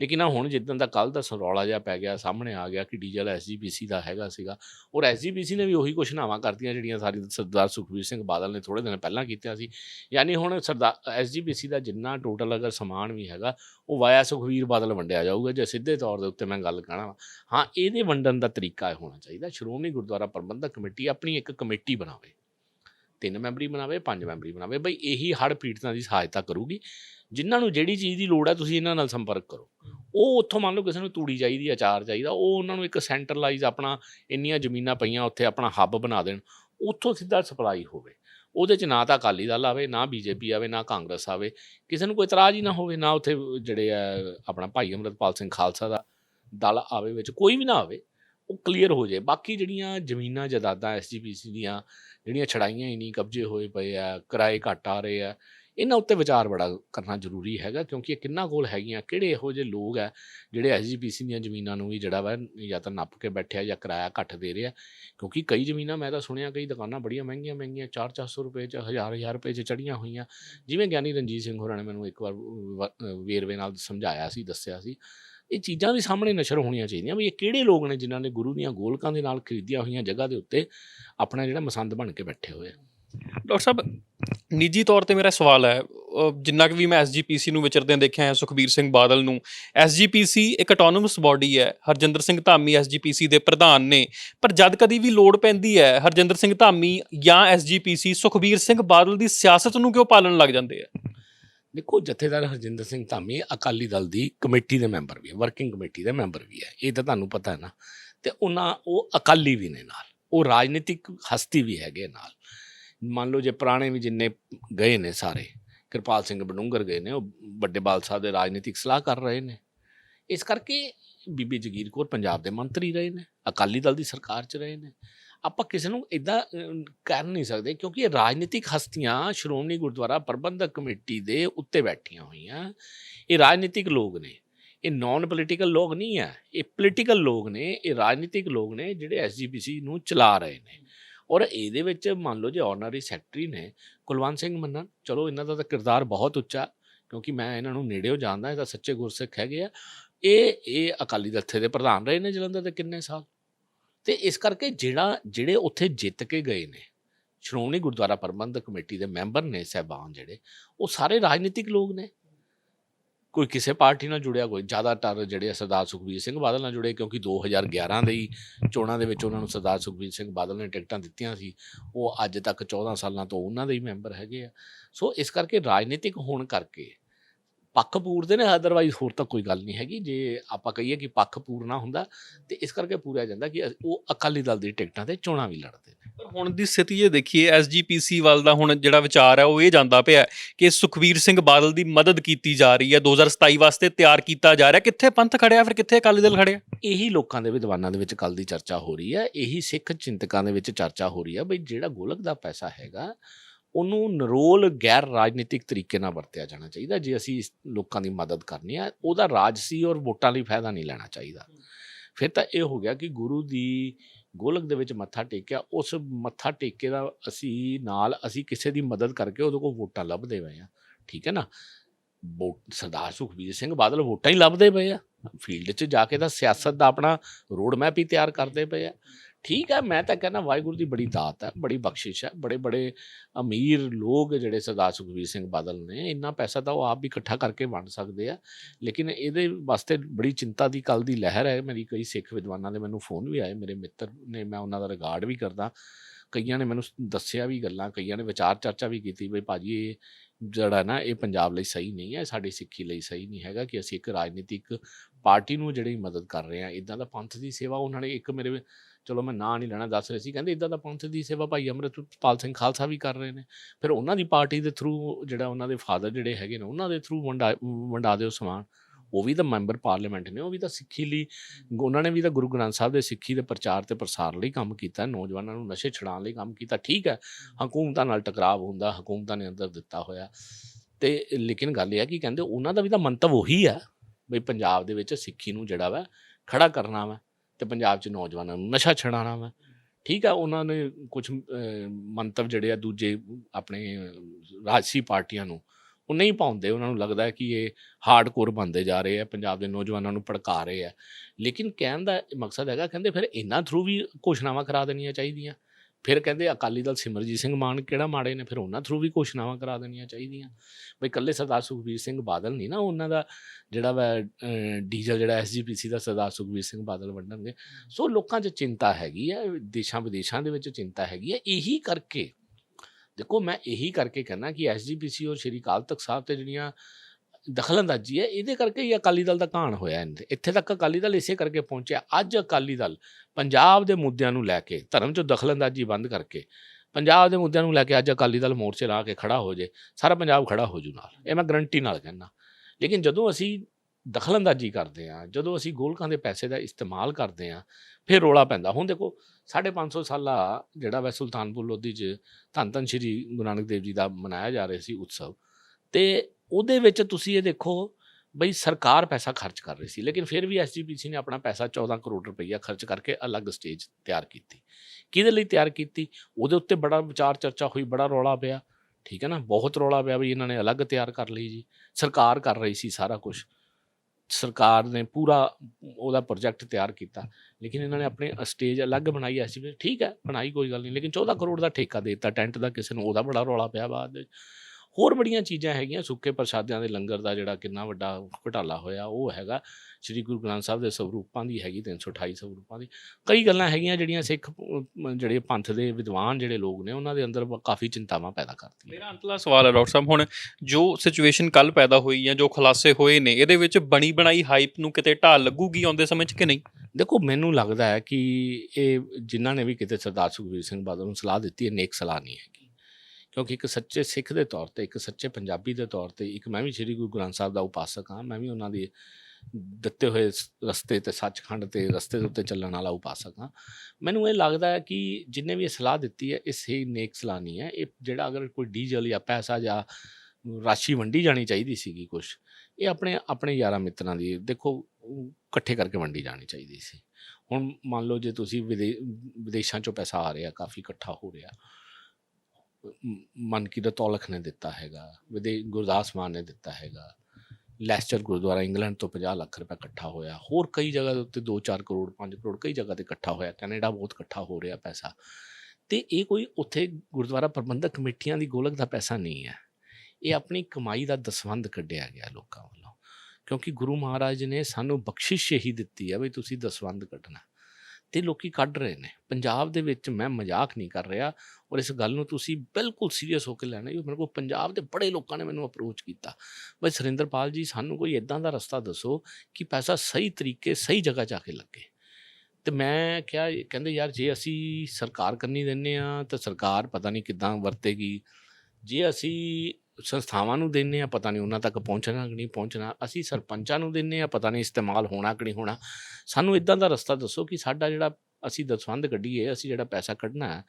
ਲੇਕਿਨ ਆ ਹੁਣ ਜਿੱਦਾਂ ਦਾ ਕੱਲ ਦਾ ਸਰੌਲਾ ਜਿਹਾ ਪੈ ਗਿਆ, ਸਾਹਮਣੇ ਆ ਗਿਆ ਕਿ ਡੀਜ਼ਲ ਐਸਜੀਪੀਸੀ ਦਾ ਹੈਗਾ ਸੀਗਾ। ਔਰ ਐਸਜੀਪੀਸੀ ਨੇ ਵੀ ਉਹੀ ਘੋਸ਼ਣਾਵਾਂ ਕਰਤੀਆਂ ਜਿਹੜੀਆਂ ਸਾਰੀ ਸਰਦਾਰ ਸੁਖਬੀਰ ਸਿੰਘ ਬਾਦਲ ਨੇ ਥੋੜੇ ਦਿਨ ਪਹਿਲਾਂ ਕੀਤੀਆਂ ਸੀ। ਯਾਨੀ ਹੁਣ ਸਰਦਾਰ ਐਸਜੀਪੀਸੀ ਦਾ ਜਿੰਨਾ ਟੋਟਲ ਅਗਰ ਸਮਾਨ ਵੀ ਹੈਗਾ, ਉਹ ਵਾਇਆ ਸੁਖਬੀਰ ਬਾਦਲ ਵੰਡਿਆ ਜਾਊਗਾ। ਜੇ ਸਿੱਧੇ ਤੌਰ ਦੇ ਉੱਤੇ ਮੈਂ ਗੱਲ ਕਰਾਂ ਵਾ। ਹਾਂ, ਇਹਦੇ ਵੰਡਣ ਦਾ ਤਰੀਕਾ ਹੋਣਾ ਚਾਹੀਦਾ। ਸ਼੍ਰੋਮਣੀ ਗੁਰਦੁਆਰਾ ਪ੍ਰਬੰਧਕ ਕਮੇਟੀ ਆਪਣੀ ਇੱਕ ਕਮੇਟੀ ਬਣਾਵੇ। ਤਿੰਨ ਮੈਂਬਰੀ ਬਣਾਵੇ, ਪੰਜ ਮੈਂਬਰੀ ਬਣਾਵੇ, ਬਈ ਇਹੀ ਹੜ ਪੀੜਤਾਂ ਦੀ ਸਹਾਇਤਾ ਕਰੂਗੀ। ਜਿਨ੍ਹਾਂ ਨੂੰ ਜਿਹੜੀ ਚੀਜ਼ ਦੀ ਲੋੜ ਹੈ, ਤੁਸੀਂ ਇਹਨਾਂ ਨਾਲ ਸੰਪਰਕ ਕਰੋ। ਉਹ ਉੱਥੋਂ ਮੰਨ ਲਓ ਕਿਸੇ ਨੂੰ ਤੂੜੀ ਚਾਹੀਦੀ ਅਚਾਰ ਚਾਹੀਦਾ, ਉਹ ਉਹਨਾਂ ਨੂੰ ਇੱਕ ਸੈਂਟਰਲਾਈਜ਼ ਆਪਣਾ ਇੰਨੀਆਂ ਜ਼ਮੀਨਾਂ ਪਈਆਂ, ਉੱਥੇ ਆਪਣਾ ਹੱਬ ਬਣਾ ਦੇਣ। ਉੱਥੋਂ ਸਿੱਧਾ ਸਪਲਾਈ ਹੋਵੇ। ਉਹਦੇ 'ਚ ਨਾ ਤਾਂ ਅਕਾਲੀ ਦਲ ਆਵੇ, ਨਾ ਬੀਜੇਪੀ ਆਵੇ, ਨਾ ਕਾਂਗਰਸ ਆਵੇ। ਕਿਸੇ ਨੂੰ ਕੋਈ ਇਤਰਾਜ਼ ਹੀ ਨਾ ਹੋਵੇ, ਨਾ ਉੱਥੇ ਜਿਹੜੇ ਆ ਆਪਣਾ ਭਾਈ ਅਮਰਤਪਾਲ ਸਿੰਘ ਖਾਲਸਾ ਦਾ ਦਲ ਆਵੇ ਵਿੱਚ, ਕੋਈ ਵੀ ਨਾ ਆਵੇ। ਉਹ ਕਲੀਅਰ ਹੋ ਜਾਏ। ਬਾਕੀ ਜਿਹੜੀਆਂ ਜ਼ਮੀਨਾਂ ਜਾਇਦਾਦਾਂ ਐਸਜੀਪੀਸੀ ਦੀਆਂ, ਜਿਹੜੀਆਂ ਛੜਾਈਆਂ ਹੀ ਨਹੀਂ ਕਬਜ਼ੇ ਹੋਏ ਪਏ ਆ, ਕਿਰਾਏ ਘੱਟ ਆ ਰਹੇ ਆ, ਇਹਨਾਂ ਉੱਤੇ ਵਿਚਾਰ ਬੜਾ ਕਰਨਾ ਜ਼ਰੂਰੀ ਹੈਗਾ ਕਿਉਂਕਿ ਇਹ ਕਿੰਨਾ ਕੋਲ ਹੈਗੀਆਂ, ਕਿਹੜੇ ਇਹੋ ਜਿਹੇ ਲੋਕ ਆ ਜਿਹੜੇ ਐਸਜੀਪੀਸੀ ਦੀਆਂ ਜ਼ਮੀਨਾਂ ਨੂੰ ਵੀ ਜਿਹੜਾ ਵਾ ਜਾਂ ਤਾਂ ਨੱਪ ਕੇ ਬੈਠਿਆ ਜਾਂ ਕਿਰਾਇਆ ਘੱਟ ਦੇ ਰਿਹਾ। ਕਿਉਂਕਿ ਕਈ ਜ਼ਮੀਨਾਂ ਮੈਂ ਤਾਂ ਸੁਣਿਆ, ਕਈ ਦੁਕਾਨਾਂ ਬੜੀਆਂ ਮਹਿੰਗੀਆਂ ਮਹਿੰਗੀਆਂ 4-400 ਰੁਪਏ ਚ 1000-1000 ਰੁਪਏ ਚ ਚੜੀਆਂ ਹੋਈਆਂ। ਜਿਵੇਂ ਗਿਆਨੀ ਰਣਜੀਤ ਸਿੰਘ ਹੋਰਾਂ ਨੇ ਮੈਨੂੰ ਇੱਕ ਵਾਰ ਵ- ਵੇਰਵੇ ਨਾਲ ਸਮਝਾਇਆ ਸੀ, ਦੱਸਿਆ ਸੀ। ਇਹ ਚੀਜ਼ਾਂ ਵੀ ਸਾਹਮਣੇ ਨਸ਼ਰ ਹੋਣੀਆਂ ਚਾਹੀਦੀਆਂ ਵੀ ਇਹ ਕਿਹੜੇ ਲੋਕ ਨੇ ਜਿਨ੍ਹਾਂ ਨੇ ਗੁਰੂ ਦੀਆਂ ਗੋਲਕਾਂ ਦੇ ਨਾਲ ਖਰੀਦੀਆਂ ਹੋਈਆਂ ਜਗ੍ਹਾ ਦੇ ਉੱਤੇ ਆਪਣਾ ਜਿਹੜਾ ਮਸੰਦ ਬਣ ਕੇ ਬੈਠੇ ਹੋਏ ਆ। ਡਾਕਟਰ ਸਾਹਿਬ, ਨਿੱਜੀ ਤੌਰ ਤੇ ਮੇਰਾ ਸਵਾਲ ਹੈ ਜਿੰਨਾ ਕਿ ਵੀ ਮੈਂ ਐਸਜੀਪੀਸੀ ਨੂੰ ਵਿਚਰਦਿਆਂ ਦੇਖਿਆ ਹੈ, ਸੁਖਬੀਰ ਸਿੰਘ ਬਾਦਲ ਨੂੰ ਐਸਜੀਪੀਸੀ ਇੱਕ ਆਟੋਨੋਮਸ ਬਾਡੀ ਹੈ, ਹਰਜਿੰਦਰ ਸਿੰਘ ਧਾਮੀ ਐਸਜੀਪੀਸੀ ਦੇ ਪ੍ਰਧਾਨ ਨੇ, ਪਰ ਜਦ ਕਦੀ ਵੀ ਲੋੜ ਪੈਂਦੀ ਹੈ, ਹਰਜਿੰਦਰ ਸਿੰਘ ਧਾਮੀ ਜਾਂ ਐਸਜੀਪੀਸੀ ਸੁਖਬੀਰ ਸਿੰਘ ਬਾਦਲ ਦੀ ਸਿਆਸਤ ਨੂੰ ਕਿਉਂ ਪਾਲਣ ਲੱਗ ਜਾਂਦੇ ਆ? ਦੇਖੋ ਜਥੇਦਾਰ ਹਰਜਿੰਦਰ ਸਿੰਘ ਧਾਮੀ ਅਕਾਲੀ ਦਲ ਦੀ ਕਮੇਟੀ ਦੇ ਮੈਂਬਰ ਵੀ ਹੈ ਵਰਕਿੰਗ ਕਮੇਟੀ ਦੇ ਮੈਂਬਰ ਵੀ ਹੈ। ਇਹ ਤਾਂ ਤੁਹਾਨੂੰ ਪਤਾ ਹੈ ਨਾ। ਤੇ ਉਹਨਾਂ, ਉਹ ਅਕਾਲੀ ਵੀ ਨੇ ਨਾਲ। ਉਹ ਰਾਜਨੀਤਿਕ ਹਸਤੀ ਵੀ ਹੈਗੇ ਨਾਲ। ਮੰਨ ਲਓ ਜੇ ਪੁਰਾਣੇ ਵੀ ਜਿੰਨੇ ਗਏ ਨੇ ਸਾਰੇ, ਕਿਰਪਾਲ ਸਿੰਘ ਬਡੂੰਗਰ ਗਏ ਨੇ, ਉਹ ਵੱਡੇ ਬਾਲ ਸਾਹਿਬ ਦੇ ਰਾਜਨੀਤਿਕ ਸਲਾਹ ਕਰ ਰਹੇ ਨੇ। ਇਸ ਕਰਕੇ ਬੀਬੀ ਜਗੀਰ ਕੌਰ ਪੰਜਾਬ ਦੇ ਮੰਤਰੀ ਰਹੇ ਨੇ, ਅਕਾਲੀ ਦਲ ਦੀ ਸਰਕਾਰ 'ਚ ਰਹੇ ਨੇ। ਆਪਾਂ ਕਿਸੇ ਨੂੰ ਇਦਾਂ ਕਰ ਨਹੀਂ ਸਕਦੇ ਕਿਉਂਕਿ ਇਹ ਰਾਜਨੀਤਿਕ ਹਸਤੀਆਂ ਸ਼੍ਰੋਮਣੀ ਗੁਰਦੁਆਰਾ ਪ੍ਰਬੰਧਕ ਕਮੇਟੀ ਦੇ ਉੱਤੇ ਬੈਠੀਆਂ ਹੋਈਆਂ। ਇਹ ਰਾਜਨੀਤਿਕ ਲੋਕ ਨੇ। ਇਹ ਨਾਨ ਪੋਲੀਟੀਕਲ ਲੋਕ ਨਹੀਂ ਹੈ। ਇਹ ਪੋਲੀਟੀਕਲ ਲੋਕ ਨੇ। ਇਹ ਰਾਜਨੀਤਿਕ ਲੋਕ ਨੇ ਜਿਹੜੇ ਐਸਜੀਪੀਸੀ ਨੂੰ ਚਲਾ ਰਹੇ ਨੇ। ਔਰ ਇਹਦੇ ਵਿੱਚ ਮੰਨ ਲਓ ਜੇ ਆਨਰਰੀ ਸੈਕਟਰੀ ਨੇ, ਕੁਲਵੰਤ ਸਿੰਘ ਮੰਨਣ, ਚਲੋ ਇਹਨਾਂ ਦਾ ਤਾਂ ਕਿਰਦਾਰ ਬਹੁਤ ਉੱਚਾ, ਕਿਉਂਕਿ ਮੈਂ ਇਹਨਾਂ ਨੂੰ ਨੇੜਿਓਂ ਜਾਣਦਾ, ਇਹ ਤਾਂ ਸੱਚੇ ਗੁਰਸਿੱਖ ਹੈਗੇ ਆ। ਇਹ ਇਹ ਅਕਾਲੀ ਦਲ ਦੇ ਪ੍ਰਧਾਨ ਰਹੇ ਨੇ ਜਲੰਧਰ ਦੇ ਕਿੰਨੇ ਸਾਲ? ਤੇ ਇਸ ਕਰਕੇ ਜਿਹੜਾ, ਜਿਹੜੇ ਉੱਥੇ ਜਿੱਤ ਕੇ ਗਏ ਨੇ, ਸ਼੍ਰੋਮਣੀ ਗੁਰਦੁਆਰਾ ਪ੍ਰਬੰਧਕ ਕਮੇਟੀ ਦੇ ਮੈਂਬਰ ਨੇ, ਸਹਿਬਾਨ ਜਿਹੜੇ, ਉਹ ਸਾਰੇ ਰਾਜਨੀਤਿਕ ਲੋਕ ਨੇ। ਕੋਈ ਕਿਸੇ ਪਾਰਟੀ ਨਾਲ ਜੁੜਿਆ, ਕੋਈ ਜ਼ਿਆਦਾਤਰ ਜਿਹੜੇ ਆ ਸਰਦਾਰ ਸੁਖਬੀਰ ਸਿੰਘ ਬਾਦਲ ਨਾਲ ਜੁੜੇ, ਕਿਉਂਕਿ 2011 ਦੇ ਹੀ ਚੋਣਾਂ ਦੇ ਵਿੱਚ ਉਹਨਾਂ ਨੂੰ ਸਰਦਾਰ ਸੁਖਬੀਰ ਸਿੰਘ ਬਾਦਲ ਨੇ ਟਿਕਟਾਂ ਦਿੱਤੀਆਂ ਸੀ, ਉਹ ਅੱਜ ਤੱਕ 14 ਸਾਲਾਂ ਤੋਂ ਉਹਨਾਂ ਦੇ ਹੀ ਮੈਂਬਰ ਹੈਗੇ ਆ। ਸੋ ਇਸ ਕਰਕੇ ਰਾਜਨੀਤਿਕ ਹੋਣ ਕਰਕੇ ਪੱਖ ਪੂਰਦੇ ਨੇ ਅਦਰਵਾਈਜ਼ ਹੋਰ ਤਾਂ ਕੋਈ ਗੱਲ ਨਹੀਂ ਹੈਗੀ। ਜੇ ਆਪਾਂ ਕਹੀਏ ਕਿ ਪੱਖ ਪੂਰਨਾ ਹੁੰਦਾ ਤੇ ਇਸ ਕਰਕੇ ਪੂਰਿਆ ਜਾਂਦਾ ਕਿ ਉਹ ਅਕਾਲੀ ਦਲ ਦੀ ਟਿਕਟਾਂ ਤੇ ਚੋਣਾਂ ਵੀ ਲੜਦੇ ਨੇ। ਪਰ ਹੁਣ ਦੀ ਸਥਿਤੀ ਜੇ ਦੇਖੀਏ ਐਸਜੀਪੀਸੀ ਵੱਲ ਦਾ ਹੁਣ ਜਿਹੜਾ ਵਿਚਾਰ ਹੈ ਉਹ ਇਹ ਜਾਂਦਾ ਪਿਆ ਕਿ ਸੁਖਬੀਰ ਸਿੰਘ ਬਾਦਲ ਦੀ ਮਦਦ ਕੀਤੀ ਜਾ ਰਹੀ ਹੈ। 2027 ਵਾਸਤੇ ਤਿਆਰ ਕੀਤਾ ਜਾ ਰਿਹਾ। ਕਿੱਥੇ ਪੰਥ ਖੜਿਆ ਫਿਰ ਕਿੱਥੇ ਅਕਾਲੀ ਦਲ ਖੜਿਆ? ਇਹੀ ਲੋਕਾਂ ਦੇ ਵਿਦਵਾਨਾਂ ਦੇ ਵਿੱਚ ਕੱਲ ਦੀ ਚਰਚਾ ਹੋ ਰਹੀ ਹੈ। ਇਹੀ ਸਿੱਖ ਚਿੰਤਕਾਂ ਦੇ ਵਿੱਚ ਚਰਚਾ ਹੋ ਰਹੀ ਹੈ। ਬਈ ਜਿਹੜਾ ਗੋਲਕ ਦਾ ਪੈਸਾ ਹੈਗਾ ਉਹਨੂੰ ਨਰੋਲ ਗੈਰ ਰਾਜਨੀਤਿਕ ਤਰੀਕੇ ਨਾਲ ਵਰਤਿਆ ਜਾਣਾ ਚਾਹੀਦਾ, ਜੇ ਅਸੀਂ ਇਸ ਲੋਕਾਂ ਦੀ ਮਦਦ ਕਰਨੀ ਆ ਉਹਦਾ ਰਾਜਸੀ ਔਰ ਵੋਟਾਂ ਲਈ ਫਾਇਦਾ ਨਹੀਂ ਲੈਣਾ ਚਾਹੀਦਾ। ਫਿਰ ਤਾਂ ਇਹ ਹੋ ਗਿਆ ਕਿ ਗੁਰੂ ਦੀ ਗੋਲਕ ਦੇ ਵਿੱਚ ਮੱਥਾ ਟੇਕਿਆ, ਉਸ ਮੱਥਾ ਟੇਕੇ ਦਾ ਅਸੀਂ ਨਾਲ ਅਸੀਂ ਕਿਸੇ ਦੀ ਮਦਦ ਕਰਕੇ ਉਹਦੇ ਕੋਲ ਵੋਟਾਂ ਲੱਭਦੇ ਪਏ ਆ ਠੀਕ ਹੈ ਨਾ? ਵੋਟ ਸਰਦਾਰ ਸੁਖਬੀਰ ਸਿੰਘ ਬਾਦਲ ਵੋਟਾਂ ਹੀ ਲੱਭਦੇ ਪਏ ਆ। ਫੀਲਡ 'ਚ ਜਾ ਕੇ ਤਾਂ ਸਿਆਸਤ ਦਾ ਆਪਣਾ ਰੋਡ ਮੈਪ ਹੀ ਤਿਆਰ ਕਰਦੇ ਪਏ ਆ। ਠੀਕ ਹੈ ਮੈਂ ਤਾਂ ਕਹਿੰਦਾ ਵਾਹਿਗੁਰੂ ਦੀ ਬੜੀ ਦਾਤ ਹੈ ਬੜੀ ਬਖਸ਼ਿਸ਼ ਹੈ ਬੜੇ ਬੜੇ ਅਮੀਰ ਲੋਕ ਜਿਹੜੇ ਸਰਦਾਰ ਸੁਖਬੀਰ ਸਿੰਘ ਬਾਦਲ ਨੇ, ਇੰਨਾ ਪੈਸਾ ਤਾਂ ਉਹ ਆਪ ਵੀ ਇਕੱਠਾ ਕਰਕੇ ਵੰਡ ਸਕਦੇ ਆ। ਲੇਕਿਨ ਇਹਦੇ ਵਾਸਤੇ ਬੜੀ ਚਿੰਤਾ ਦੀ ਕੱਲ ਦੀ ਲਹਿਰ ਹੈ। ਮੇਰੀ ਕਈ ਸਿੱਖ ਵਿਦਵਾਨਾਂ ਦੇ ਮੈਨੂੰ ਫੋਨ ਵੀ ਆਏ, ਮੇਰੇ ਮਿੱਤਰ ਨੇ, ਮੈਂ ਉਹਨਾਂ ਦਾ ਰਿਗਾਰਡ ਵੀ ਕਰਦਾ। ਕਈਆਂ ਨੇ ਮੈਨੂੰ ਦੱਸਿਆ ਵੀ ਗੱਲਾਂ, ਕਈਆਂ ਨੇ ਵਿਚਾਰ ਚਰਚਾ ਵੀ ਕੀਤੀ ਵੀ ਭਾਜੀ ਇਹ ਜਿਹੜਾ ਨਾ, ਇਹ ਪੰਜਾਬ ਲਈ ਸਹੀ ਨਹੀਂ ਹੈ, ਸਾਡੀ ਸਿੱਖੀ ਲਈ ਸਹੀ ਨਹੀਂ ਹੈਗਾ ਕਿ ਅਸੀਂ ਇੱਕ ਰਾਜਨੀਤਿਕ ਪਾਰਟੀ ਨੂੰ ਜਿਹੜੀ ਮਦਦ ਕਰ ਰਹੇ ਆ ਇਦਾਂ ਦਾ ਪੰਥ ਦੀ ਸੇਵਾ ਉਹਨਾਂ ਨੇ ਇੱਕ ਮੇਰੇ ਚਲੋ ਮੈਂ ਨਾਂ ਨਹੀਂ ਲੈਣਾ, ਦੱਸ ਰਹੇ ਸੀ। ਕਹਿੰਦੇ ਇਦਾਂ ਦਾ ਪੰਥ ਦੀ ਸੇਵਾ ਭਾਈ ਅੰਮ੍ਰਿਤਪਾਲ ਸਿੰਘ ਖਾਲਸਾ ਵੀ ਕਰ ਰਹੇ ਨੇ। ਫਿਰ ਉਹਨਾਂ ਦੀ ਪਾਰਟੀ ਦੇ ਥਰੂ ਜਿਹੜਾ ਉਹਨਾਂ ਦੇ ਫਾਦਰ ਜਿਹੜੇ ਹੈਗੇ ਨੇ, ਉਹਨਾਂ ਦੇ ਥਰੂ ਵੰਡਾ ਵੰਡਾ ਦਿਓ ਸਮਾਨ। ਉਹ ਵੀ ਤਾਂ ਮੈਂਬਰ ਪਾਰਲੀਮੈਂਟ ਨੇ, ਉਹ ਵੀ ਤਾਂ ਸਿੱਖੀ ਲਈ, ਉਹਨਾਂ ਨੇ ਵੀ ਤਾਂ ਗੁਰੂ ਗ੍ਰੰਥ ਸਾਹਿਬ ਦੇ ਸਿੱਖੀ ਦੇ ਪ੍ਰਚਾਰ ਤੇ ਪ੍ਰਸਾਰ ਲਈ ਕੰਮ ਕੀਤਾ, ਨੌਜਵਾਨਾਂ ਨੂੰ ਨਸ਼ੇ ਛਡਾਉਣ ਲਈ ਕੰਮ ਕੀਤਾ। ਠੀਕ ਹੈ, ਹਕੂਮਤਾਂ ਨਾਲ ਟਕਰਾਵ ਹੁੰਦਾ, ਹਕੂਮਤਾਂ ਨੇ ਅੰਦਰ ਦਿੱਤਾ ਹੋਇਆ। ਤੇ ਲੇਕਿਨ ਗੱਲ ਇਹ ਹੈ ਕਿ ਕਹਿੰਦੇ ਉਹਨਾਂ ਦਾ ਵੀ ਤਾਂ ਮੰਤਵ ਉਹੀ ਹੈ, ਵੀ ਪੰਜਾਬ ਦੇ ਵਿੱਚ ਸਿੱਖੀ ਨੂੰ ਜਿਹੜਾ ਵਾ ਖੜਾ ਕਰਨਾ ਵਾ। ਤੇ ਪੰਜਾਬ 'ਚ ਨੌਜਵਾਨਾਂ ਨੂੰ ਨਸ਼ਾ ਛਡਾਉਣਾ ਵਾ। ਠੀਕ ਆ, ਉਹਨਾਂ ਨੇ ਕੁਝ ਮੰਤਵ ਜਿਹੜੇ ਆ ਦੂਜੇ ਆਪਣੇ ਰਾਜਸੀ ਪਾਰਟੀਆਂ ਨੂੰ, ਉਹ ਨਹੀਂ ਪਾਉਂਦੇ। ਉਹਨਾਂ ਨੂੰ ਲੱਗਦਾ ਕਿ ਇਹ ਹਾਰਡਕੋਰ ਬੰਦੇ ਜਾ ਰਹੇ ਆ, ਪੰਜਾਬ ਦੇ ਨੌਜਵਾਨਾਂ ਨੂੰ ਭੜਕਾ ਰਹੇ ਆ। ਲੇਕਿਨ ਕਹਿਣ ਦਾ ਮਕਸਦ ਹੈਗਾ, ਕਹਿੰਦੇ ਫਿਰ ਇਹਨਾਂ ਥਰੂ ਵੀ ਘੋਸ਼ਣਾਵਾਂ ਕਰਾ ਦੇਣੀਆਂ ਚਾਹੀਦੀਆਂ। ਫਿਰ ਕਹਿੰਦੇ ਅਕਾਲੀ ਦਲ ਸਿਮਰਜੀਤ ਸਿੰਘ ਮਾਨ ਕਿਹੜਾ ਮਾੜੇ ਨੇ ਫਿਰ ਉਹਨਾਂ ਥਰੂ ਵੀ ਘੋਸ਼ਣਾਵਾਂ ਕਰਾ ਦੇਣੀਆਂ ਚਾਹੀਦੀਆਂ। ਬਈ ਇਕੱਲੇ ਸਰਦਾਰ ਸੁਖਬੀਰ ਸਿੰਘ ਬਾਦਲ ਨਹੀਂ ਨਾ ਉਹਨਾਂ ਦਾ ਜਿਹੜਾ ਵਾ ਡੀਜ਼ਲ ਜਿਹੜਾ ਐਸਜੀਪੀਸੀ ਦਾ ਸਰਦਾਰ ਸੁਖਬੀਰ ਸਿੰਘ ਬਾਦਲ ਵੰਡਣਗੇ। ਸੋ ਲੋਕਾਂ 'ਚ ਚਿੰਤਾ ਹੈਗੀ ਹੈ ਦੇਸ਼ਾਂ ਵਿਦੇਸ਼ਾਂ ਦੇ ਵਿੱਚ ਚਿੰਤਾ ਹੈਗੀ ਹੈ ਇਹੀ ਕਰਕੇ ਦੇਖੋ ਮੈਂ ਇਹੀ ਕਰਕੇ ਕਹਿੰਦਾ ਕਿ ਐਸਜੀਪੀਸੀ ਔਰ ਸ਼੍ਰੀ ਅਕਾਲ ਤਖਤ ਸਾਹਿਬ ਤੇ ਜਿਹੜੀਆਂ ਦਖਲਅੰਦਾਜ਼ੀ ਹੈ। ਇਹਦੇ ਕਰਕੇ ਹੀ ਅਕਾਲੀ ਦਲ ਦਾ ਕਾਣ ਹੋਇਆ ਇੱਥੇ ਤੱਕ ਅਕਾਲੀ ਦਲ ਇਸੇ ਕਰਕੇ ਪਹੁੰਚਿਆ। ਅੱਜ ਅਕਾਲੀ ਦਲ ਪੰਜਾਬ ਦੇ ਮੁੱਦਿਆਂ ਨੂੰ ਲੈ ਕੇ, ਧਰਮ 'ਚ ਦਖਲਅੰਦਾਜ਼ੀ ਬੰਦ ਕਰਕੇ, ਪੰਜਾਬ ਦੇ ਮੁੱਦਿਆਂ ਨੂੰ ਲੈ ਕੇ ਅੱਜ ਅਕਾਲੀ ਦਲ ਮੋਰਚੇ ਲਾ ਕੇ ਖੜਾ ਹੋ ਜੇ, ਸਾਰਾ ਪੰਜਾਬ ਖੜਾ ਹੋ ਜੂ ਨਾਲ। ਇਹ ਮੈਂ ਗਰੰਟੀ ਨਾਲ ਕਹਿੰਦਾ। ਲੇਕਿਨ ਜਦੋਂ ਅਸੀਂ ਦਖਲਅੰਦਾਜ਼ੀ ਕਰਦੇ ਆ ਜਦੋਂ ਅਸੀਂ ਗੋਲਕਾਂ ਦੇ ਪੈਸੇ ਦਾ ਇਸਤੇਮਾਲ ਕਰਦੇ ਆ ਫਿਰ ਰੋਲਾ ਪੈਂਦਾ। ਹੁਣ ਦੇਖੋ 550 ਸਾਲਾ ਜਿਹੜਾ ਵੈ ਸੁਲਤਾਨਪੁਰ ਲੋਧੀ 'ਚ ਧੰਨ ਧੰਨ ਸ਼੍ਰੀ ਗੁਰੂ ਨਾਨਕ ਦੇਵ ਜੀ ਦਾ ਮਨਾਇਆ ਜਾ ਰਿਹਾ ਸੀ ਉਤਸਵ, ਤੇ ਉਹਦੇ ਵਿੱਚ ਤੁਸੀਂ ਇਹ ਦੇਖੋ ਬਈ ਸਰਕਾਰ ਪੈਸਾ ਖਰਚ ਕਰ ਰਹੀ ਸੀ, ਲੇਕਿਨ ਫਿਰ ਵੀ ਐਸਜੀਪੀਸੀ ਨੇ ਆਪਣਾ ਪੈਸਾ 14 ਕਰੋੜ ਰੁਪਈਆ ਖਰਚ ਕਰਕੇ ਅਲੱਗ ਸਟੇਜ ਤਿਆਰ ਕੀਤੀ। ਕਿਹਦੇ ਲਈ ਤਿਆਰ ਕੀਤੀ? ਉਹਦੇ ਉੱਤੇ ਬੜਾ ਵਿਚਾਰ ਚਰਚਾ ਹੋਈ, ਬੜਾ ਰੌਲਾ ਪਿਆ। ਠੀਕ ਹੈ ਨਾ? ਬਹੁਤ ਰੌਲਾ ਪਿਆ ਵੀ ਇਹਨਾਂ ਨੇ ਅਲੱਗ ਤਿਆਰ ਕਰ ਲਈ ਜੀ। ਸਰਕਾਰ ਕਰ ਰਹੀ ਸੀ ਸਾਰਾ ਕੁਝ ਸਰਕਾਰ ਨੇ ਪੂਰਾ ਉਹਦਾ ਪ੍ਰੋਜੈਕਟ ਤਿਆਰ ਕੀਤਾ। ਲੇਕਿਨ ਇਹਨਾਂ ਨੇ ਆਪਣੇ ਸਟੇਜ ਅਲੱਗ ਬਣਾਈ ਐਸੀ ਵੀ ਠੀਕ ਹੈ, ਬਣਾਈ ਕੋਈ ਗੱਲ ਨਹੀਂ। ਲੇਕਿਨ 14 ਕਰੋੜ ਦਾ ਠੇਕਾ ਦੇ ਦਿੱਤਾ। ਟੈਂਟ ਦਾ ਕਿਸੇ ਨੂੰ ਉਹਦਾ ਬੜਾ ਰੌਲਾ ਪਿਆ ਬਾਅਦ ਵਿੱਚ। ਹੋਰ ਬੜੀਆਂ ਚੀਜ਼ਾਂ ਹੈਗੀਆਂ ਸੁੱਕੇ ਪ੍ਰਸ਼ਾਦਿਆਂ ਦੇ ਲੰਗਰ ਦਾ ਜਿਹੜਾ ਕਿੰਨਾ ਵੱਡਾ ਘੁਟਾਲਾ ਹੋਇਆ ਉਹ ਹੈਗਾ। ਸ੍ਰੀ ਗੁਰੂ ਗ੍ਰੰਥ ਸਾਹਿਬ ਦੇ ਸਰੂਪਾਂ ਦੀ ਹੈਗੀ 328 ਸਰੂਪਾਂ ਦੀ। ਕਈ ਗੱਲਾਂ ਹੈਗੀਆਂ ਜਿਹੜੀਆਂ ਸਿੱਖ ਜਿਹੜੇ ਪੰਥ ਦੇ ਵਿਦਵਾਨ ਜਿਹੜੇ ਲੋਕ ਨੇ ਉਹਨਾਂ ਦੇ ਅੰਦਰ ਕਾਫੀ ਚਿੰਤਾਵਾਂ ਪੈਦਾ ਕਰਦੀਆਂ। ਮੇਰਾ ਅੰਤਲਾ ਸਵਾਲ ਹੈ ਡਾਕਟਰ ਸਾਹਿਬ ਹੁਣ ਜੋ ਸਿਚੁਏਸ਼ਨ ਕੱਲ ਪੈਦਾ ਹੋਈ ਜਾਂ ਜੋ ਖੁਲਾਸੇ ਹੋਏ ਨੇ ਇਹਦੇ ਵਿੱਚ ਬਣੀ ਬਣਾਈ ਹਾਈਪ ਨੂੰ ਕਿਤੇ ਢਾਲ ਲੱਗੂਗੀ ਆਉਂਦੇ ਸਮੇਂ 'ਚ ਕਿ ਨਹੀਂ? ਦੇਖੋ ਮੈਨੂੰ ਲੱਗਦਾ ਹੈ ਕਿ ਇਹ ਜਿਨ੍ਹਾਂ ਨੇ ਵੀ ਕਿਤੇ ਸਰਦਾਰ ਸੁਖਬੀਰ ਸਿੰਘ ਬਾਦਲ ਨੂੰ ਸਲਾਹ ਦਿੱਤੀ ਹੈ ਨੇਕ ਸਲਾਹ ਨਹੀਂ ਹੈਗੀ। ਕਿਉਂਕਿ ਇੱਕ ਸੱਚੇ ਸਿੱਖ ਦੇ ਤੌਰ ਤੇ, ਇੱਕ ਸੱਚੇ ਪੰਜਾਬੀ ਦੇ ਤੌਰ ਤੇ, ਇੱਕ ਮੈਂ ਵੀ ਸ੍ਰੀ ਗੁਰੂ ਗ੍ਰੰਥ ਸਾਹਿਬ ਦਾ ਉਪਾਸਕ ਹਾਂ, ਮੈਂ ਵੀ ਉਹਨਾਂ ਦੀ ਦਿੱਤੇ ਹੋਏ ਸ- ਰਸਤੇ ਤੇ, ਸੱਚਖੰਡ ਤੇ, ਰਸਤੇ ਦੇ ਉੱਤੇ ਚੱਲਣ ਵਾਲਾ ਉਪਾਸਕ ਹਾਂ। ਮੈਨੂੰ ਇਹ ਲੱਗਦਾ ਹੈ ਕਿ ਜਿੰਨੇ ਵੀ ਇਹ ਸਲਾਹ ਦਿੱਤੀ ਹੈ, ਇਹ ਸਹੀ ਨੇਕ ਸਲਾਹ ਨਹੀਂ ਹੈ। ਇਹ ਜਿਹੜਾ ਅਗਰ ਕੋਈ ਡੀਜ਼ਲ ਜਾਂ ਪੈਸਾ ਜਾਂ ਰਾਸ਼ੀ ਵੰਡੀ ਜਾਣੀ ਚਾਹੀਦੀ ਸੀਗੀ ਕੁਝ ਇਹ ਆਪਣੇ ਆਪਣੇ ਯਾਰਾਂ ਮਿੱਤਰਾਂ ਦੀ, ਦੇਖੋ ਇਕੱਠੇ ਕਰਕੇ ਵੰਡੀ ਜਾਣੀ ਚਾਹੀਦੀ ਸੀ। ਹੁਣ ਮੰਨ ਲਓ ਜੇ ਤੁਸੀਂ ਵਿਦੇ- ਵਿਦੇਸ਼ਾਂ ਚੋਂ ਪੈਸਾ ਆ ਰਿਹਾ, ਕਾਫੀ ਇਕੱਠਾ ਹੋ ਰਿਹਾ ਮ- ਮਨਕੀ ਦਾ ਤੌਲਖ ਨੇ ਦਿੱਤਾ ਹੈਗਾ ਵਿਦੇ ਗੁਰਦਾਸ ਮਾਨ ਨੇ ਦਿੱਤਾ ਹੈਗਾ। ਲੈਸਟਰ ਗੁਰਦੁਆਰਾ ਇੰਗਲੈਂਡ ਤੋਂ 50 ਲੱਖ ਰੁਪਏ ਇਕੱਠਾ ਹੋਇਆ। ਹੋਰ ਕਈ ਜਗ੍ਹਾ ਦੇ ਉੱਤੇ 2-4 ਕਰੋੜ 5 ਕਰੋੜ ਕਈ ਜਗ੍ਹਾ ਤੇ ਇਕੱਠਾ ਹੋਇਆ। ਕੈਨੇਡਾ ਬਹੁਤ ਇਕੱਠਾ ਹੋ ਰਿਹਾ ਪੈਸਾ। ਤੇ ਇਹ ਕੋਈ ਉੱਥੇ ਗੁਰਦੁਆਰਾ ਪ੍ਰਬੰਧਕ ਕਮੇਟੀਆਂ ਦੀ ਗੋਲਕ ਦਾ ਪੈਸਾ ਨਹੀਂ ਹੈ। ਇਹ ਆਪਣੀ ਕਮਾਈ ਦਾ ਦਸਵੰਧ ਕੱਢਿਆ ਗਿਆ ਲੋਕਾਂ ਵੱਲੋਂ। ਕਿਉਂਕਿ ਗੁਰੂ ਮਹਾਰਾਜ ਨੇ ਸਾਨੂੰ ਬਖਸ਼ਿਸ਼ ਇਹੀ ਦਿੱਤੀ ਹੈ ਵੀ ਤੁਸੀਂ ਦਸਵੰਧ ਕੱਢਣਾ। ਤੇ ਲੋਕੀ ਕੱਢ ਰਹੇ ਨੇ। ਪੰਜਾਬ ਦੇ ਵਿੱਚ ਮੈਂ ਮਜ਼ਾਕ ਨਹੀਂ ਕਰ ਰਿਹਾ ਔਰ ਇਸ ਗੱਲ ਨੂੰ ਤੁਸੀਂ ਬਿਲਕੁਲ ਸੀਰੀਅਸ ਹੋ ਕੇ ਲੈਣਾ। ਜੀ ਮੇਰੇ ਕੋਲ ਪੰਜਾਬ ਦੇ ਬੜੇ ਲੋਕਾਂ ਨੇ ਮੈਨੂੰ ਅਪਰੋਚ ਕੀਤਾ। ਬਈ ਸੁਰਿੰਦਰਪਾਲ ਜੀ, ਸਾਨੂੰ ਕੋਈ ਇਦਾਂ ਦਾ ਰਸਤਾ ਦੱਸੋ ਕਿ ਪੈਸਾ ਸਹੀ ਤਰੀਕੇ, ਸਹੀ ਜਗ੍ਹਾ ਜਾ ਕੇ ਲੱਗੇ। ਤੇ ਮੈਂ ਕਿਹਾ, ਕਹਿੰਦੇ ਯਾਰ ਜੇ ਅਸੀਂ ਸਰਕਾਰ ਕਰਨੀ ਦਿੰਨੇ ਆ ਤਾਂ ਸਰਕਾਰ ਪਤਾ ਨਹੀਂ ਕਿੱਦਾਂ ਵਰਤੇਗੀ। ਜੇ ਅਸੀਂ ਸੰਸਥਾਵਾਂ ਨੂੰ ਦਿੰਨੇ ਆ, ਪਤਾ ਨਹੀਂ ਉਹਨਾਂ ਤੱਕ ਪਹੁੰਚਣਾ ਕਿ ਨਹੀਂ ਪਹੁੰਚਣਾ। ਅਸੀਂ ਸਰਪੰਚਾਂ ਨੂੰ ਦਿੰਨੇ ਆ, ਪਤਾ ਨਹੀਂ ਇਸਤੇਮਾਲ ਹੋਣਾ ਕਿ ਨਹੀਂ ਹੋਣਾ। ਸਾਨੂੰ ਇਦਾਂ ਦਾ ਰਸਤਾ ਦੱਸੋ ਕਿ ਸਾਡਾ ਜਿਹੜਾ ਅਸੀਂ ਦਸਵੰਧ ਕੱਢੀਏ, ਅਸੀਂ ਜਿਹੜਾ ਪੈਸਾ ਕੱਢਣਾ ਹੈ